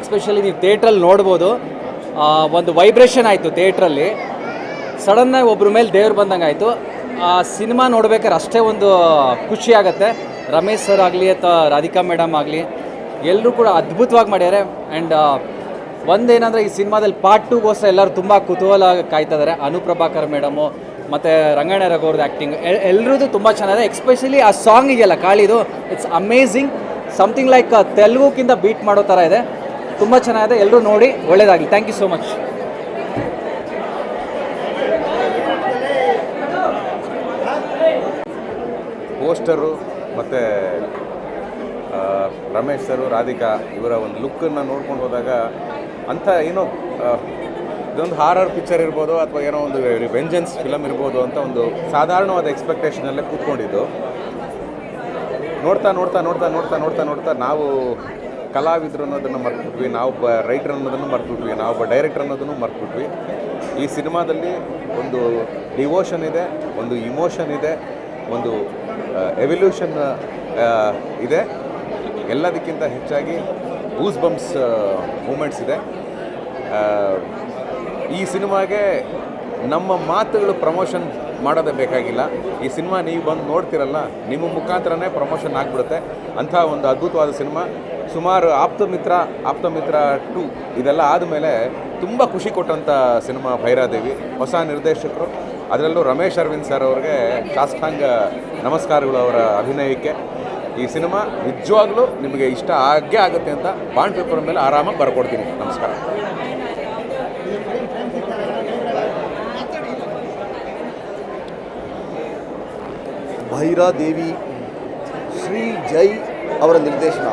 Especially ನೀವು ಥಿಯೇಟ್ರಲ್ಲಿ ನೋಡ್ಬೋದು. ಒಂದು ವೈಬ್ರೇಷನ್ ಆಯಿತು ಥಿಯೇಟ್ರಲ್ಲಿ ಸಡನ್ನಾಗಿ ಒಬ್ಬರ ಮೇಲೆ ದೇವ್ರು ಬಂದಂಗೆ ಆಯಿತು. ಆ ಸಿನಿಮಾ ನೋಡ್ಬೇಕಾದ್ರೆ ಅಷ್ಟೇ ಒಂದು ಖುಷಿ ಆಗುತ್ತೆ. ರಮೇಶ್ ಸರ್ ಆಗಲಿ ಅಥವಾ ರಾಧಿಕಾ ಮೇಡಮ್ ಆಗಲಿ ಎಲ್ಲರೂ ಕೂಡ ಅದ್ಭುತವಾಗಿ ಮಾಡ್ಯಾರೆ ಆ್ಯಂಡ್ ಒಂದೇನಂದರೆ ಈ ಸಿನಿಮಾದಲ್ಲಿ ಪಾರ್ಟ್ ಟೂಗೋಸ್ಕರ ಎಲ್ಲರೂ ತುಂಬ ಕುತೂಹಲ ಕಾಯ್ತಾ ಇದ್ದಾರೆ ಅನುಪ್ರಭಾಕರ್ ಮೇಡಮು, ಮತ್ತು ರಂಗಣ್ಣ ರಘುವ್ರದ್ದು ಆ್ಯಕ್ಟಿಂಗ್ ಎಲ್ಲರದು ತುಂಬ ಚೆನ್ನಾಗಿದೆ. ಎಕ್ಸ್ಪೆಷಲಿ ಆ ಸಾಂಗ್ ಇದೆಯಲ್ಲ ಕಾಳಿದು ಇಟ್ಸ್ ಅಮೇಝಿಂಗ್ ಸಮಥಿಂಗ್ ಲೈಕ್ ತೆಲುಗುಕ್ಕಿಂತ ಬೀಟ್ ಮಾಡೋ ಥರ ಇದೆ. ತುಂಬ ಚೆನ್ನಾಗಿದೆ. ಎಲ್ಲರೂ ನೋಡಿ ಒಳ್ಳೆಯದಾಗಲಿ thank you so much poster, ಮತ್ತು ರಮೇಶ್ ಸರು, ರಾಧಿಕಾ ಇವರ ಒಂದು ಲುಕ್ಕನ್ನು ನೋಡ್ಕೊಂಡು ಹೋದಾಗ ಅಂಥ ಏನೋ ಇದೊಂದು ಹಾರರ್ ಪಿಕ್ಚರ್ ಇರ್ಬೋದು ಅಥವಾ ಏನೋ ಒಂದು ವೆಂಜನ್ಸ್ ಫಿಲಮ್ ಇರ್ಬೋದು ಅಂತ ಒಂದು ಸಾಧಾರಣವಾದ ಎಕ್ಸ್ಪೆಕ್ಟೇಷನಲ್ಲೇ ಕೂತ್ಕೊಂಡಿದ್ದು. ನೋಡ್ತಾ ನೋಡ್ತಾ ನೋಡ್ತಾ ನೋಡ್ತಾ ನೋಡ್ತಾ ನೋಡ್ತಾ ನಾವು ಕಲಾವಿದರು ಅನ್ನೋದನ್ನು ಮರ್ತ್ಬಿಟ್ವಿ ನಾವೊಬ್ಬ ರೈಟರ್ ಅನ್ನೋದನ್ನು ಮರ್ತ್ಬಿಟ್ವಿ ಒಬ್ಬ ಡೈರೆಕ್ಟರ್ ಅನ್ನೋದನ್ನು ಮರ್ತ್ಬಿಟ್ವಿ. ಈ ಸಿನಿಮಾದಲ್ಲಿ ಒಂದು ಡಿವೋಷನ್ ಇದೆ, ಒಂದು ಇಮೋಷನ್ ಇದೆ, ಒಂದು ಎವಲ್ಯೂಷನ್ ಇದೆ. ಎಲ್ಲದಕ್ಕಿಂತ ಹೆಚ್ಚಾಗಿ ಗೂಸ್ ಬಂಪ್ಸ್ ಮೂಮೆಂಟ್ಸ್ ಇದೆ. ಈ ಸಿನಿಮಾಗೆ ನಮ್ಮ ಮಾತುಗಳು ಪ್ರಮೋಷನ್ ಮಾಡೋದೇ ಬೇಕಾಗಿಲ್ಲ. ಈ ಸಿನಿಮಾ ನೀವು ಬಂದು ನೋಡ್ತಿರಲ್ಲ, ನಿಮ್ಮ ಮುಖಾಂತರನೇ ಪ್ರಮೋಷನ್ ಆಗಿಬಿಡುತ್ತೆ. ಅಂಥ ಒಂದು ಅದ್ಭುತವಾದ ಸಿನಿಮಾ. ಸುಮಾರು ಆಪ್ತ ಮಿತ್ರ ಆಪ್ತ ಮಿತ್ರ ಟು ಇದೆಲ್ಲ ಆದಮೇಲೆ ತುಂಬ ಖುಷಿ ಕೊಟ್ಟಂಥ ಸಿನಿಮಾ ಭೈರಾದೇವಿ. ಹೊಸ ನಿರ್ದೇಶಕರು. ಅದರಲ್ಲೂ ರಮೇಶ್ ಅರವಿಂದ್ ಸರ್ ಅವ್ರಿಗೆ ಶಾಸ್ತ್ರಾಂಗ ನಮಸ್ಕಾರಗಳು ಅವರ ಅಭಿನಯಕ್ಕೆ. ಈ ಸಿನಿಮಾ ನಿಜವಾಗ್ಲೂ ನಿಮಗೆ ಇಷ್ಟ ಆಗೇ ಆಗುತ್ತೆ ಅಂತ ಬಾಂಡ್ ಪೇಪರ್ ಮೇಲೆ ಆರಾಮಾಗಿ ಬರ್ಕೊಡ್ತೀನಿ. ನಮಸ್ಕಾರ. ಭೈರಾದೇವಿ, ಶ್ರೀ ಜೈ ಅವರ ನಿರ್ದೇಶನ.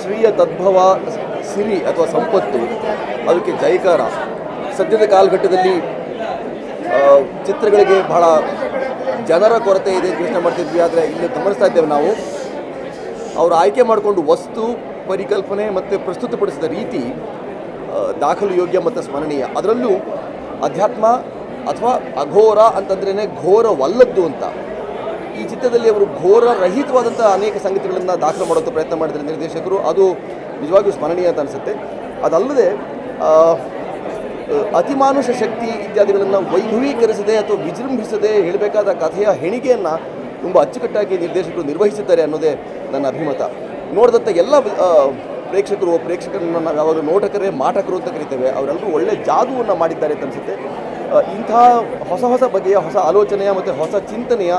ಶ್ರೀಯ ತದ್ಭವ ಸಿರಿ ಅಥವಾ ಸಂಪತ್ತು, ಅದಕ್ಕೆ ಜೈಕಾರ. ಸದ್ಯದ ಕಾಲಘಟ್ಟದಲ್ಲಿ ಚಿತ್ರಗಳಿಗೆ ಬಹಳ ಜನರ ಕೊರತೆ ಇದೆ ಯೋಚನೆ ಮಾಡ್ತಿದ್ವಿ, ಆದರೆ ಇಲ್ಲಿ ಗಮನಿಸ್ತಾ ಇದ್ದೇವೆ ನಾವು. ಅವರು ಆಯ್ಕೆ ಮಾಡಿಕೊಂಡು ವಸ್ತು ಪರಿಕಲ್ಪನೆ ಮತ್ತು ಪ್ರಸ್ತುತಪಡಿಸಿದ ರೀತಿ ದಾಖಲು ಯೋಗ್ಯ ಮತ್ತು ಸ್ಮರಣೀಯ. ಅದರಲ್ಲೂ ಅಧ್ಯಾತ್ಮ ಅಥವಾ ಅಘೋರ ಅಂತಂದ್ರೇ ಘೋರವಲ್ಲದ್ದು ಅಂತ. ಈ ಚಿತ್ರದಲ್ಲಿ ಅವರು ಘೋರ ರಹಿತವಾದಂಥ ಅನೇಕ ಸಂಗತಿಗಳನ್ನು ದಾಖಲು ಮಾಡೋದು ಪ್ರಯತ್ನ ಮಾಡಿದರೆ ನಿರ್ದೇಶಕರು. ಅದು ನಿಜವಾಗಿಯೂ ಸ್ಮರಣೀಯ ಅಂತ ಅನಿಸುತ್ತೆ. ಅದಲ್ಲದೆ ಅತಿಮಾನುಷ ಶಕ್ತಿ ಇತ್ಯಾದಿಗಳನ್ನು ವೈಭವೀಕರಿಸದೆ ಅಥವಾ ವಿಜೃಂಭಿಸದೆ ಹೇಳಬೇಕಾದ ಕಥೆಯ ಹೆಣಿಗೆಯನ್ನು ತುಂಬ ಅಚ್ಚುಕಟ್ಟಾಗಿ ನಿರ್ದೇಶಕರು ನಿರ್ವಹಿಸಿದ್ದಾರೆ ಅನ್ನೋದೇ ನನ್ನ ಅಭಿಮತ. ನೋಡಿದಂಥ ಎಲ್ಲ ಪ್ರೇಕ್ಷಕರು, ಪ್ರೇಕ್ಷಕರನ್ನು ನಾವು ನೋಟಕರೇ, ಮಾಟಕರು ಅಂತ ಕರಿತೇವೆ. ಅವರೆಲ್ಲರೂ ಒಳ್ಳೆ ಜಾದುವನ್ನು ಮಾಡಿದ್ದಾರೆ ಅಂತ ಅನಿಸುತ್ತೆ. ಇಂಥ ಹೊಸ ಹೊಸ ಬಗೆಯ, ಹೊಸ ಆಲೋಚನೆಯ ಮತ್ತು ಹೊಸ ಚಿಂತನೆಯ,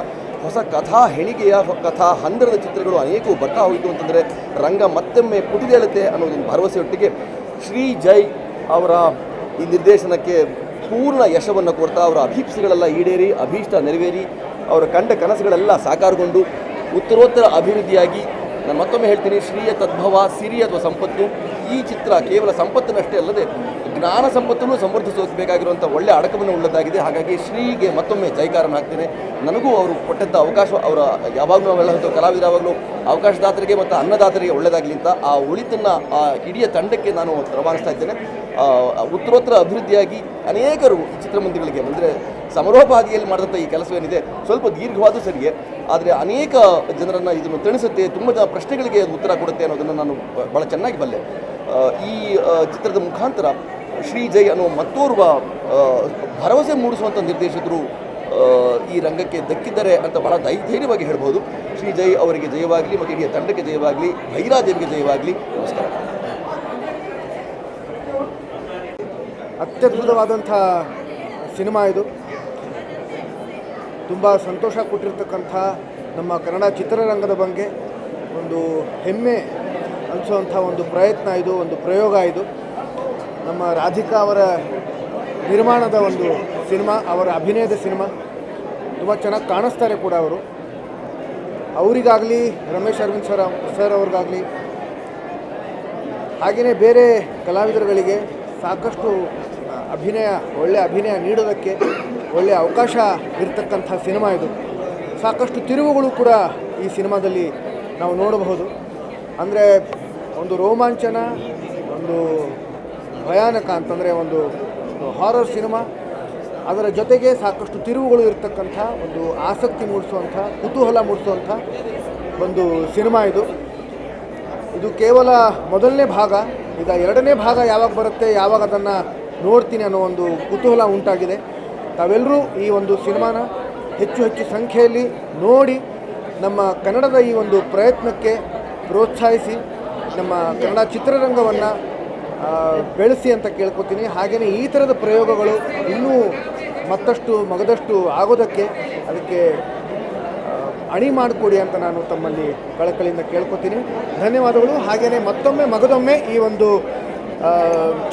ಹೊಸ ಕಥಾ ಹೆಣಿಗೆಯ, ಕಥಾ ಹಂದರದ ಚಿತ್ರಗಳು ಅನೇಕವು ಬರ್ತಾ ಹೋಯಿತು ಅಂತಂದರೆ ರಂಗ ಮತ್ತೊಮ್ಮೆ ಪುಟಿದೇಳುತ್ತೆ ಅನ್ನೋದೊಂದು ಭರವಸೆಯೊಟ್ಟಿಗೆ ಶ್ರೀ ಜೈ ಅವರ ಈ ನಿರ್ದೇಶನಕ್ಕೆ ಪೂರ್ಣ ಯಶವನ್ನು ಕೊಡ್ತಾ, ಅವರ ಅಭೀಪ್ಸೆಗಳೆಲ್ಲ ಈಡೇರಿ, ಅಭೀಷ್ಟ ನೆರವೇರಿ ಅವರ ಕಂಡ ಕನಸುಗಳೆಲ್ಲ ಸಾಕಾರಗೊಂಡು ಉತ್ತರೋತ್ತರ ಅಭಿವೃದ್ಧಿಯಾಗಿ ನಾನು ಮತ್ತೊಮ್ಮೆ ಹೇಳ್ತೀನಿ, ಶ್ರೀಯ ತದ್ಭವ ಸಿರಿ ಅಥವಾ ಸಂಪತ್ತು. ಈ ಚಿತ್ರ ಕೇವಲ ಸಂಪತ್ತಿನಷ್ಟೇ ಅಲ್ಲದೆ ಜ್ಞಾನ ಸಂಪತ್ತನ್ನು ಸಮೃದ್ಧಿಸಬೇಕಾಗಿರುವಂಥ ಒಳ್ಳೆಯ ಅಡಕವನ್ನು ಉಳ್ಳದಾಗಿದೆ ಹಾಗಾಗಿ ಶ್ರೀಗೆ ಮತ್ತೊಮ್ಮೆ ಜೈಕಾರನ ಹಾಕ್ತೇನೆ. ನನಗೂ ಅವರು ಕೊಟ್ಟಂಥ ಅವಕಾಶ, ಅವರ ಯಾವಾಗಲೂ ನಾವೆಲ್ಲ ಯಾವಾಗಲೂ ಅವಕಾಶದಾತರಿಗೆ ಮತ್ತು ಅನ್ನದಾತರಿಗೆ ಒಳ್ಳೆಯದಾಗಲಿ ಅಂತ ಆ ಉಳಿತನ್ನು ಆ ಹಿಡಿಯ ತಂಡಕ್ಕೆ ನಾನು ರವಾನಿಸ್ತಾ ಇದ್ದೇನೆ. ಉತ್ತರೋತ್ತರ ಅಭಿವೃದ್ಧಿಯಾಗಿ ಅನೇಕರು ಈ ಚಿತ್ರಮಂದಿರಗಳಿಗೆ ಅಂದರೆ ಸಮರೋಪಾದಿಯಲ್ಲಿ ಮಾಡಿದಂಥ ಈ ಕೆಲಸವೇನಿದೆ, ಸ್ವಲ್ಪ ದೀರ್ಘವಾದ ಸರಿಯೇ ಆದರೆ ಅನೇಕ ಜನರನ್ನು ಇದನ್ನು ತಿಳಿಸುತ್ತೆ ತುಂಬ ಜನ ಪ್ರಶ್ನೆಗಳಿಗೆ ಅದು ಉತ್ತರ ಕೊಡುತ್ತೆ ಅನ್ನೋದನ್ನು ನಾನು ಭಾಳ ಚೆನ್ನಾಗಿ ಬಲ್ಲೆ. ಈ ಚಿತ್ರದ ಮುಖಾಂತರ ಶ್ರೀ ಜೈ ಅನ್ನೋ ಮತ್ತೋರ್ವ ಭರವಸೆ ಮೂಡಿಸುವಂಥ ನಿರ್ದೇಶಕರು ಈ ರಂಗಕ್ಕೆ ದಕ್ಕಿದ್ದಾರೆ ಅಂತ ಬಹಳ ಧೈರ್ಯವಾಗಿ ಹೇಳ್ಬೋದು. ಶ್ರೀ ಜೈ ಅವರಿಗೆ ಜಯವಾಗಲಿ, ಮತ್ತು ಇಡೀ ತಂಡಕ್ಕೆ ಜಯವಾಗಲಿ, ಭೈರಾದೇವಿಗೆ ಜಯವಾಗಲಿ, ನಮಸ್ಕಾರ. ಅತ್ಯದ್ಭುತವಾದಂಥ ಸಿನಿಮಾ ಇದು. ತುಂಬ ಸಂತೋಷ ಕೊಟ್ಟಿರ್ತಕ್ಕಂಥ ನಮ್ಮ ಕನ್ನಡ ಚಿತ್ರರಂಗದ ಬಗ್ಗೆ ಒಂದು ಹೆಮ್ಮೆ ಅನಿಸುವಂಥ ಒಂದು ಪ್ರಯತ್ನ ಇದು, ಒಂದು ಪ್ರಯೋಗ ಇದು. ನಮ್ಮ ರಾಧಿಕಾ ಅವರ ನಿರ್ಮಾಣದ ಒಂದು ಸಿನಿಮಾ, ಅವರ ಅಭಿನಯದ ಸಿನಿಮಾ. ತುಂಬ ಚೆನ್ನಾಗಿ ಕಾಣಿಸ್ತಾರೆ ಕೂಡ ಅವರು. ಅವರಿಗಾಗಲಿ, ರಮೇಶ್ ಅರವಿಂದ್ ಸರ್ ಸರ್ ಅವ್ರಿಗಾಗಲಿ ಹಾಗೆಯೇ ಬೇರೆ ಕಲಾವಿದರುಗಳಿಗೆ ಸಾಕಷ್ಟು ಅಭಿನಯ ಒಳ್ಳೆಯ ಅಭಿನಯ ನೀಡೋದಕ್ಕೆ ಒಳ್ಳೆಯ ಅವಕಾಶ ಇರತಕ್ಕಂಥ ಸಿನಿಮಾ ಇದು. ಸಾಕಷ್ಟು ತಿರುವುಗಳು ಕೂಡ ಈ ಸಿನಿಮಾದಲ್ಲಿ ನಾವು ನೋಡಬಹುದು. ಅಂದರೆ ಒಂದು ರೋಮಾಂಚನ, ಒಂದು ಭಯಾನಕ ಅಂತಂದರೆ ಒಂದು ಹಾರರ್ ಸಿನಿಮಾ. ಅದರ ಜೊತೆಗೆ ಸಾಕಷ್ಟು ತಿರುವುಗಳು ಇರತಕ್ಕಂಥ, ಒಂದು ಆಸಕ್ತಿ ಮೂಡಿಸುವಂಥ, ಕುತೂಹಲ ಮೂಡಿಸುವಂಥ ಒಂದು ಸಿನಿಮಾ ಇದು. ಇದು ಕೇವಲ ಮೊದಲನೇ ಭಾಗ, ಈಗ ಎರಡನೇ ಭಾಗ ಯಾವಾಗ ಬರುತ್ತೆ, ಯಾವಾಗ ಅದನ್ನು ನೋಡ್ತೀನಿ ಅನ್ನೋ ಒಂದು ಕುತೂಹಲ ಉಂಟಾಗಿದೆ. ತಾವೆಲ್ಲರೂ ಈ ಒಂದು ಸಿನಿಮಾನ ಹೆಚ್ಚು ಹೆಚ್ಚು ಸಂಖ್ಯೆಯಲ್ಲಿ ನೋಡಿ ನಮ್ಮ ಕನ್ನಡದ ಈ ಒಂದು ಪ್ರಯತ್ನಕ್ಕೆ ಪ್ರೋತ್ಸಾಹಿಸಿ, ನಮ್ಮ ಕನ್ನಡ ಚಿತ್ರರಂಗವನ್ನು ಬೆಳೆಸಿ ಅಂತ ಕೇಳ್ಕೊತೀನಿ. ಹಾಗೆಯೇ ಈ ಥರದ ಪ್ರಯೋಗಗಳು ಇನ್ನೂ ಮತ್ತಷ್ಟು ಮಗದಷ್ಟು ಆಗೋದಕ್ಕೆ ಅದಕ್ಕೆ ಅಣಿ ಮಾಡಿಕೊಡಿ ಅಂತ ನಾನು ತಮ್ಮಲ್ಲಿ ಕಳಕಳಿಯಿಂದ ಕೇಳ್ಕೊತೀನಿ. ಧನ್ಯವಾದಗಳು. ಹಾಗೆಯೇ ಮತ್ತೊಮ್ಮೆ ಮಗದೊಮ್ಮೆ ಈ ಒಂದು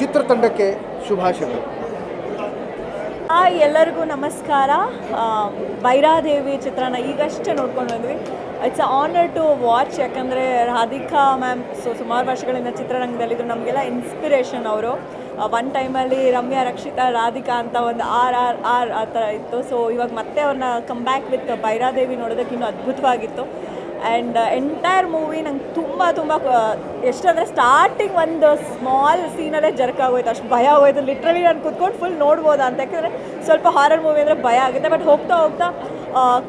ಚಿತ್ರತಂಡಕ್ಕೆ ಶುಭಾಶಯಗಳು. ಹಾಯ್ ಎಲ್ಲರಿಗೂ ನಮಸ್ಕಾರ. ಬೈರಾದೇವಿ ಚಿತ್ರನ ಈಗಷ್ಟೇ ನೋಡ್ಕೊಂಡು ಬಂದ್ವಿ. It's a honour to watch ಯಾಕಂದರೆ ರಾಧಿಕಾ ಮ್ಯಾಮ್, ಸೊ ಸುಮಾರು ವರ್ಷಗಳಿಂದ ಚಿತ್ರರಂಗದಲ್ಲಿದ್ದು ನಮಗೆಲ್ಲ ಇನ್ಸ್ಪಿರೇಷನ್ ಅವರು. ಒನ್ ಟೈಮಲ್ಲಿ ರಮ್ಯಾ, ರಕ್ಷಿತಾ, ರಾಧಿಕಾ ಅಂತ ಒಂದು ಆರ್ ಆರ್ ಆರ್ ಆ ಥರ ಇತ್ತು. ಸೊ ಇವಾಗ ಮತ್ತೆ ಅವ್ರನ್ನ ಕಮ್ ಬ್ಯಾಕ್ ವಿತ್ ಭೈರಾದೇವಿ ನೋಡೋದಕ್ಕೆ ಇನ್ನೂ ಅದ್ಭುತವಾಗಿತ್ತು. ಆ್ಯಂಡ್ ಎಂಟೈರ್ ಮೂವಿ ನಂಗೆ ತುಂಬ ತುಂಬ ಎಷ್ಟಂದರೆ ಸ್ಟಾರ್ಟಿಂಗ್ ಒಂದು ಸ್ಮಾಲ್ ಸೀನಲ್ಲೇ ಜರ್ಕ್ ಆಗೋಯ್ತು. ಅಷ್ಟು ಭಯ ಆಗೋಯ್ತು. ಲಿಟ್ರಲಿ ನಾನು ಕುತ್ಕೊಂಡು ಫುಲ್ ನೋಡ್ಬೋದಾ ಅಂತ. ಯಾಕಂದರೆ ಸ್ವಲ್ಪ ಹಾರರ್ ಮೂವಿ ಅಂದರೆ ಭಯ ಆಗುತ್ತೆ. ಬಟ್ ಹೋಗ್ತಾ ಹೋಗ್ತಾ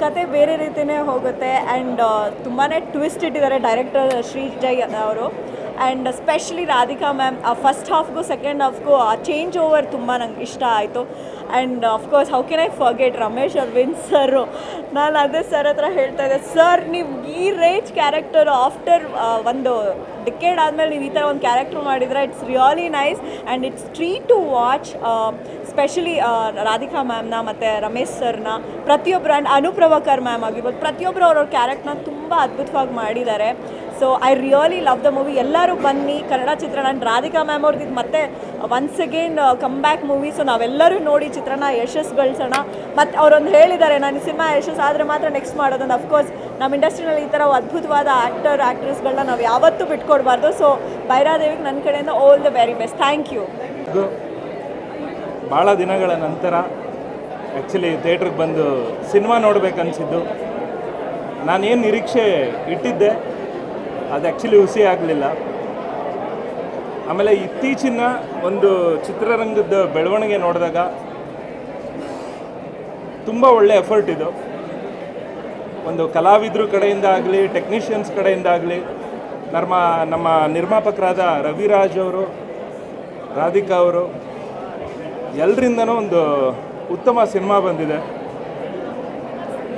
ಕತೆ ಬೇರೆ ರೀತಿಯೇ ಹೋಗುತ್ತೆ. ಆ್ಯಂಡ್ ತುಂಬಾ ಟ್ವಿಸ್ಟ್ ಇಟ್ಟಿದ್ದಾರೆ ಡೈರೆಕ್ಟರ್ ಶ್ರೀ ಜೈ ಅವರು. ಆ್ಯಂಡ್ ಸ್ಪೆಷಲಿ ರಾಧಿಕಾ ಮ್ಯಾಮ್ ಆ ಫಸ್ಟ್ ಹಾಫ್ಗೂ ಸೆಕೆಂಡ್ ಹಾಫ್ಗೂ ಆ ಚೇಂಜ್ ಓವರ್ ತುಂಬ ನಂಗೆ ಇಷ್ಟ ಆಯಿತು and of course how can I forget Ramesh Aravind sir ನಾನು ಅದೇ ಸರ್ ಹತ್ರ ಹೇಳ್ತಾ ಇದ್ದೆ ಸರ್ ನೀವು ಈ ರೇಂಜ್ ಕ್ಯಾರೆಕ್ಟರ್ ಆಫ್ಟರ್ ಒಂದು ಡಿಕೇಡ್ ಆದಮೇಲೆ ನೀವು ಈ ಥರ ಒಂದು ಕ್ಯಾರೆಕ್ಟರ್ ಮಾಡಿದರೆ it's really nice and it's treat to watch specially Radhika ಮ್ಯಾಮ್ನ ಮತ್ತು ರಮೇಶ್ ಸರ್ನ ಪ್ರತಿಯೊಬ್ಬರು ಆ್ಯಂಡ್ ಅನುಪ್ರಭಾಕರ್ ಮ್ಯಾಮ್ ಆಗಿರ್ಬೋದು ಪ್ರತಿಯೊಬ್ಬರು ಅವ್ರವ್ರ ಕ್ಯಾರೆಕ್ಟ್ರನ್ನ ತುಂಬ ಅದ್ಭುತವಾಗಿ ಮಾಡಿದ್ದಾರೆ. So I really love the movie ಎಲ್ಲರೂ ಬನ್ನಿ. ಕನ್ನಡ ಚಿತ್ರಣ ರಾಧಿಕಾ ಮ್ಯಾಮ್ ಅವ್ರದ್ದು ಮತ್ತೆ once again come back movie so ನಾವೆಲ್ಲರೂ ನೋಡಿ ಚಿತ್ರನ ಯಶಸ್ಸು ಗಳಿಸೋಣ. ಮತ್ತು ಅವರೊಂದು ಹೇಳಿದ್ದಾರೆ ನಾನು ಸಿನಿಮಾ ಯಶಸ್ಸು ಆದರೆ ಮಾತ್ರ ನೆಕ್ಸ್ಟ್ ಮಾಡೋದು ಅಫ್ಕೋರ್ಸ್ ನಮ್ಮ ಇಂಡಸ್ಟ್ರಿನಲ್ಲಿ ಈ ಥರ ಅದ್ಭುತವಾದ ಆ್ಯಕ್ಟರ್ ಆ್ಯಕ್ಟ್ರೆಸ್ಗಳನ್ನ ನಾವು ಯಾವತ್ತೂ ಬಿಟ್ಕೊಡ್ಬಾರ್ದು. ಸೊ ಬೈರಾದೇವಿಗೆ ನನ್ನ ಕಡೆಯಿಂದ all the very best thank you ಇದು ಭಾಳ ದಿನಗಳ ನಂತರ ಆ್ಯಕ್ಚುಲಿ ಥಿಯೇಟ್ರಿಗೆ ಬಂದು ಸಿನಿಮಾ ನೋಡ್ಬೇಕನ್ಸಿದ್ದು. ನಾನೇನು ನಿರೀಕ್ಷೆ ಇಟ್ಟಿದ್ದೆ ಅದು ಆ್ಯಕ್ಚುಲಿ ಹುಸಿ ಆಗಲಿಲ್ಲ. ಆಮೇಲೆ ಇತ್ತೀಚಿನ ಒಂದು ಚಿತ್ರರಂಗದ ಬೆಳವಣಿಗೆ ನೋಡಿದಾಗ ತುಂಬ ಒಳ್ಳೆ ಎಫರ್ಟ್ ಇದು. ಒಂದು ಕಲಾವಿದ್ರ ಕಡೆಯಿಂದ ಆಗಲಿ ಟೆಕ್ನಿಷಿಯನ್ಸ್ ಕಡೆಯಿಂದ ಆಗಲಿ, ನಮ್ಮ ನಮ್ಮ ನಿರ್ಮಾಪಕರಾದ ರವಿರಾಜ್ ಅವರು, ರಾಧಿಕಾ ಅವರು ಎಲ್ಲರಿಂದನೂ ಒಂದು ಉತ್ತಮ ಸಿನಿಮಾ ಬಂದಿದೆ.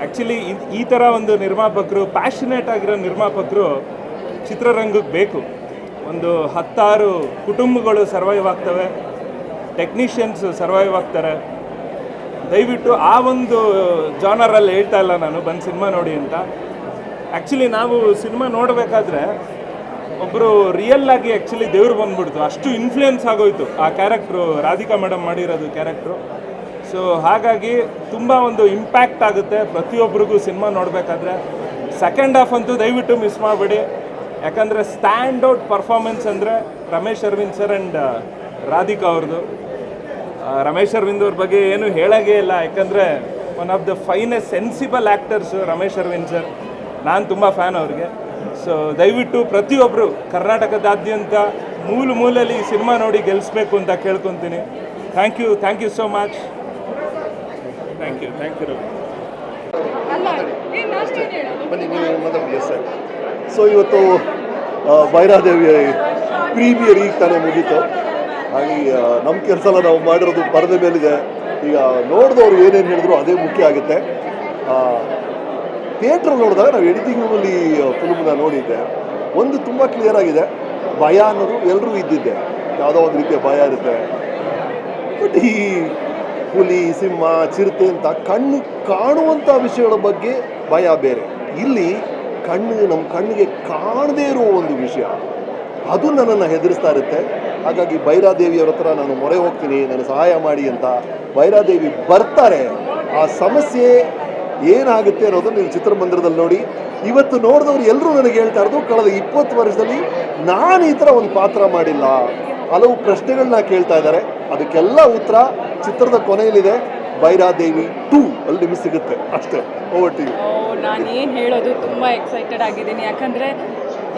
ಆ್ಯಕ್ಚುಲಿ ಈ ಥರ ಒಂದು ನಿರ್ಮಾಪಕರು ಪ್ಯಾಷನೇಟ್ ಆಗಿರೋ ನಿರ್ಮಾಪಕರು ಚಿತ್ರರಂಗಕ್ಕೆ ಬೇಕು. ಒಂದು ಹತ್ತಾರು ಕುಟುಂಬಗಳು ಸರ್ವೈವ್ ಆಗ್ತವೆ. ಟೆಕ್ನಿಷಿಯನ್ಸ್ ಸರ್ವೈವ್ ಆಗ್ತಾರೆ. ದಯವಿಟ್ಟು ಆ ಒಂದು ಜಾನರಲ್ಲಿ ಹೇಳ್ತಾ ಇಲ್ಲ ನಾನು, ಬಂದು ಸಿನಿಮಾ ನೋಡಿ ಅಂತ. ಆ್ಯಕ್ಚುಲಿ ನಾವು ಸಿನಿಮಾ ನೋಡಬೇಕಾದ್ರೆ ಒಬ್ಬರು ರಿಯಲ್ ಆಗಿ ಆ್ಯಕ್ಚುಲಿ ದೇವ್ರು ಬಂದ್ಬಿಡ್ತು. ಅಷ್ಟು ಇನ್ಫ್ಲೂಯೆನ್ಸ್ ಆಗೋಯ್ತು ಆ ಕ್ಯಾರೆಕ್ಟ್ರು ರಾಧಿಕಾ ಮೇಡಮ್ ಮಾಡಿರೋದು ಕ್ಯಾರೆಕ್ಟ್ರು ಸೊ ಹಾಗಾಗಿ ತುಂಬ ಒಂದು ಇಂಪ್ಯಾಕ್ಟ್ ಆಗುತ್ತೆ ಪ್ರತಿಯೊಬ್ಬರಿಗೂ ಸಿನಿಮಾ ನೋಡಬೇಕಾದ್ರೆ. ಸೆಕೆಂಡ್ ಹಾಫ್ ಅಂತೂ ದಯವಿಟ್ಟು ಮಿಸ್ ಮಾಡಬೇಡಿ. ಯಾಕಂದರೆ ಸ್ಟ್ಯಾಂಡ್ ಔಟ್ ಪರ್ಫಾರ್ಮೆನ್ಸ್ ಅಂದರೆ ರಮೇಶ್ ಅರವಿಂದ್ ಸರ್ ಆ್ಯಂಡ್ ರಾಧಿಕಾ ಅವ್ರದ್ದು ರಮೇಶ್ ಅರವಿಂದ್ ಅವ್ರ ಬಗ್ಗೆ ಏನು ಹೇಳೋಗೇ ಇಲ್ಲ ಯಾಕಂದರೆ one of the finest sensible actors Ramesh Aravind sir ನಾನು ತುಂಬ ಫ್ಯಾನ್ ಅವ್ರಿಗೆ. ಸೊ ದಯವಿಟ್ಟು ಪ್ರತಿಯೊಬ್ಬರು ಕರ್ನಾಟಕದಾದ್ಯಂತ ಮೂಲ ಮೂಲಲ್ಲಿ ಈ ಸಿನಿಮಾ ನೋಡಿ ಗೆಲ್ಲಿಸ್ಬೇಕು ಅಂತ ಕೇಳ್ಕೊತೀನಿ. Thank you thank you so much thank you thank you ಬನ್ನಿ ನೀವು ಮಾತಾಡಿ. ಎಸ್ ಸರ್ ಸೊ ಇವತ್ತು ಭೈರಾದೇವಿಯ ಭೈರಾದೇವಿ ಪ್ರೀಮಿಯರ್ ಈಗ ತಾನೇ ಮುಗೀತು. ಹಾಗೆ ನಮ್ಮ ಕೆಲಸ ನಾವು ಮಾಡಿರೋದು ಪರದೆ ಮೇಲಿದೆ. ಈಗ ನೋಡಿದವ್ರು ಏನೇನು ಹೇಳಿದ್ರು ಅದೇ ಮುಖ್ಯ ಆಗುತ್ತೆ. ಥಿಯೇಟ್ರಲ್ಲಿ ನೋಡಿದಾಗ ನಾವು ಎಡಿಟಿಂಗ್ ರೂಮಲ್ಲಿ ಫಿಲ್ಮ್ನ ನೋಡಿದ್ದೆ. ಒಂದು ತುಂಬ ಕ್ಲಿಯರ್ ಆಗಿದೆ. ಭಯ ಅನ್ನೋದು ಎಲ್ಲರೂ ಇದ್ದಿದ್ದೆ. ಯಾವುದೋ ಒಂದು ರೀತಿಯ ಭಯ ಇರುತ್ತೆ. ಬಟ್ ಈ ಹುಲಿ, ಸಿಂಹ, ಚಿರತೆ ಅಂತ ಕಣ್ಣು ಕಾಣುವಂಥ ವಿಷಯಗಳ ಬಗ್ಗೆ ಭಯ ಬೇರೆ. ಇಲ್ಲಿ ಕಣ್ಣು, ನಮ್ಮ ಕಣ್ಣಿಗೆ ಕಾಣದೇ ಇರುವ ಒಂದು ವಿಷಯ. ಅದು ನನ್ನನ್ನು ಹೆದರಿಸ್ತಾ ಇರುತ್ತೆ. ಹಾಗಾಗಿ ಭೈರಾದೇವಿಯವ್ರ ಹತ್ರ ನಾನು ಮೊರೆ ಹೋಗ್ತೀನಿ, ನನಗೆ ಸಹಾಯ ಮಾಡಿ ಅಂತ ಭೈರಾದೇವಿ ಬರ್ತಾರೆ. ಆ ಸಮಸ್ಯೆ ಏನಾಗುತ್ತೆ ಅನ್ನೋದು ನೀವು ಚಿತ್ರಮಂದಿರದಲ್ಲಿ ನೋಡಿ. ಇವತ್ತು ನೋಡಿದವ್ರು ಎಲ್ಲರೂ ನನಗೆ ಹೇಳ್ತಾ ಇರೋದು, ಕಳೆದ ಇಪ್ಪತ್ತು ವರ್ಷದಲ್ಲಿ ನಾನು ಈ ಥರ ಒಂದು ಪಾತ್ರ ಮಾಡಿಲ್ಲ. ಹಲವು ಪ್ರಶ್ನೆಗಳನ್ನ ಕೇಳ್ತಾ ಇದ್ದಾರೆ. ಅದಕ್ಕೆಲ್ಲ ಉತ್ತರ ಚಿತ್ರದ ಕೊನೆಯಲ್ಲಿದೆ. ಭೈರಾದೇವಿ ಟೂ ಅಲ್ಲಿ ನಿಮಗೆ ಸಿಗುತ್ತೆ. ಅಷ್ಟೇ. ಓವರ್ ಟಿ ನಾನು ಏನು ಹೇಳೋದು ತುಂಬ ಎಕ್ಸೈಟೆಡ್ ಆಗಿದ್ದೀನಿ. ಯಾಕಂದರೆ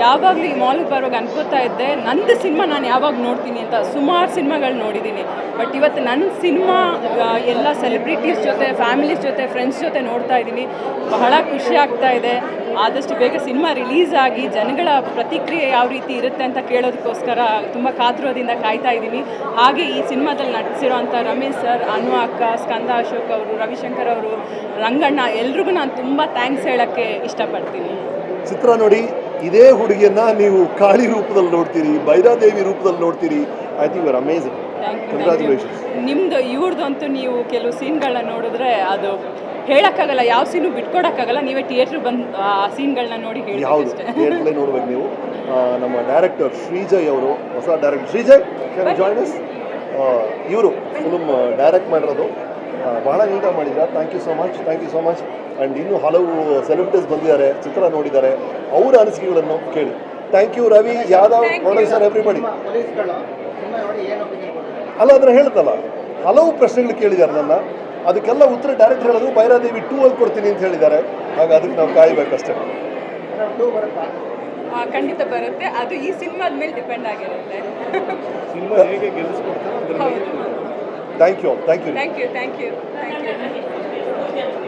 ಯಾವಾಗಲೂ ಈ ಮಾಲ್ಗೆ ಬರುವಾಗ ಅನ್ಕೋತಾ ಇದ್ದೆ, ನಂದು ಸಿನಿಮಾ ನಾನು ಯಾವಾಗ ನೋಡ್ತೀನಿ ಅಂತ. ಸುಮಾರು ಸಿನಿಮಾಗಳು ನೋಡಿದ್ದೀನಿ ಬಟ್ ಇವತ್ತು ನನ್ನ ಸಿನಿಮಾ ಎಲ್ಲ ಸೆಲೆಬ್ರಿಟೀಸ್ ಜೊತೆ ಫ್ಯಾಮಿಲೀಸ್ ಜೊತೆ ಫ್ರೆಂಡ್ಸ್ ಜೊತೆ ನೋಡ್ತಾ ಇದ್ದೀನಿ ಬಹಳ ಖುಷಿ ಆಗ್ತಾ ಇದೆ. ಆದಷ್ಟು ಬೇಗ ಸಿನಿಮಾ ರಿಲೀಸ್ ಆಗಿ ಜನಗಳ ಪ್ರತಿಕ್ರಿಯೆ ಯಾವ ರೀತಿ ಇರುತ್ತೆ ಅಂತ ಕೇಳೋದಕ್ಕೋಸ್ಕರ ತುಂಬ ಕಾತುರದಿಂದ ಕಾಯ್ತಾ ಇದ್ದೀನಿ ಹಾಗೆ ಈ ಸಿನಿಮಾದಲ್ಲಿ ನಟಿಸಿರೋಂಥ ರಮೇಶ್ ಸರ್, ಅನು ಅಕ್ಕ, ಸ್ಕಂದ ಅಶೋಕ್ ಅವರು, ರವಿಶಂಕರ್ ಅವರು, ರಂಗಣ್ಣ, ಎಲ್ರಿಗೂ ನಾನು ತುಂಬ ಥ್ಯಾಂಕ್ಸ್ ಹೇಳೋಕ್ಕೆ ಇಷ್ಟಪಡ್ತೀನಿ. ಚಿತ್ರ ನೋಡಿ, ಇದೇ ಹುಡುಗಿಯನ್ನ ನೀವು ಕಾಳಿ ರೂಪದಲ್ಲಿ ನೋಡ್ತೀರಿ ಬೈರಾದೇವಿ ರೂಪದಲ್ಲಿ ನೋಡ್ತೀರಿ. ಐ ಥಿಂಕ್ ಯುವರ್ ಅಮೇಝಿಂಗ್ ಇವ್ರದ್ದು ನಿಮ್ಮದು ನೀವು ಕೆಲವು ಸೀನ್ಗಳನ್ನ ನೋಡಿದ್ರೆ ಅದು ಹೇಳೋಕ್ಕಾಗಲ್ಲ ಯಾವ ಸೀನು ಬಿಟ್ಕೊಡೋಕ್ಕಾಗಲ್ಲ ನೀವೇ ಥಿಯೇಟ್ರ್ ಬಂದು ಆ ಸೀನ್ಗಳನ್ನ ನೋಡಿ ಹೇಳಿ ಯಾವುದು? ಥಿಯೇಟ್ರಲ್ಲೇ ನೋಡ್ಬೇಕು ನೀವು. ನಮ್ಮ ಡೈರೆಕ್ಟರ್ ಶ್ರೀಜಯ್ ಅವರು ಹೊಸ ಡೈರೆಕ್ಟರ್ ಶ್ರೀಜಯ್ ಕ್ಯಾನ್ ಜಾಯ್ನ್ ಇವರು ಫಿಲ್ಮ್ ಡೈರೆಕ್ಟ್ ಮಾಡಿರೋದು. ಬಹಳ ನೀಟಾಗಿ ಮಾಡಿದ್ದಾರೆ thank you so much thank you so much and ಇನ್ನೂ ಹಲವು ಸೆಲೆಬ್ರಿಟೀಸ್ ಬಂದಿದ್ದಾರೆ ಚಿತ್ರ ನೋಡಿದ್ದಾರೆ. ಅವರ ಅನಿಸಿಕೆಗಳನ್ನು ಕೇಳಿ. Thank you Ravi Yadav producer everybody ಅಲ್ಲ ಅದನ್ನ ಹೇಳ್ತಲ್ಲ ಹಲವು ಪ್ರಶ್ನೆಗಳು ಕೇಳಿದ್ದಾರೆ ನನ್ನ. ಅದಕ್ಕೆಲ್ಲ ಉತ್ತರ ಡೈರೆಕ್ಟ್ ಹೇಳೋದು ಭೈರಾದೇವಿ ಟೂ ಅಲ್ಲಿ ಕೊಡ್ತೀನಿ ಅಂತ ಹೇಳಿದ್ದಾರೆ. ಹಾಗೆ ಅದಕ್ಕೆ ನಾವು ಕಾಯ್ಬೇಕಷ್ಟೇ. ಆ, ಖಂಡಿತ ಬರುತ್ತೆ. ಅದು ಈ ಸಿನಿಮಾದ ಮೇಲೆ ಡಿಪೆಂಡ್ ಆಗಿರುತ್ತೆ. ಸಿನಿಮಾ ಹೇಗೆ ಗೆಲ್ಲಿಸ್ಕೊಡ್ತಾರೆ thank you thank you thank you thank you thank you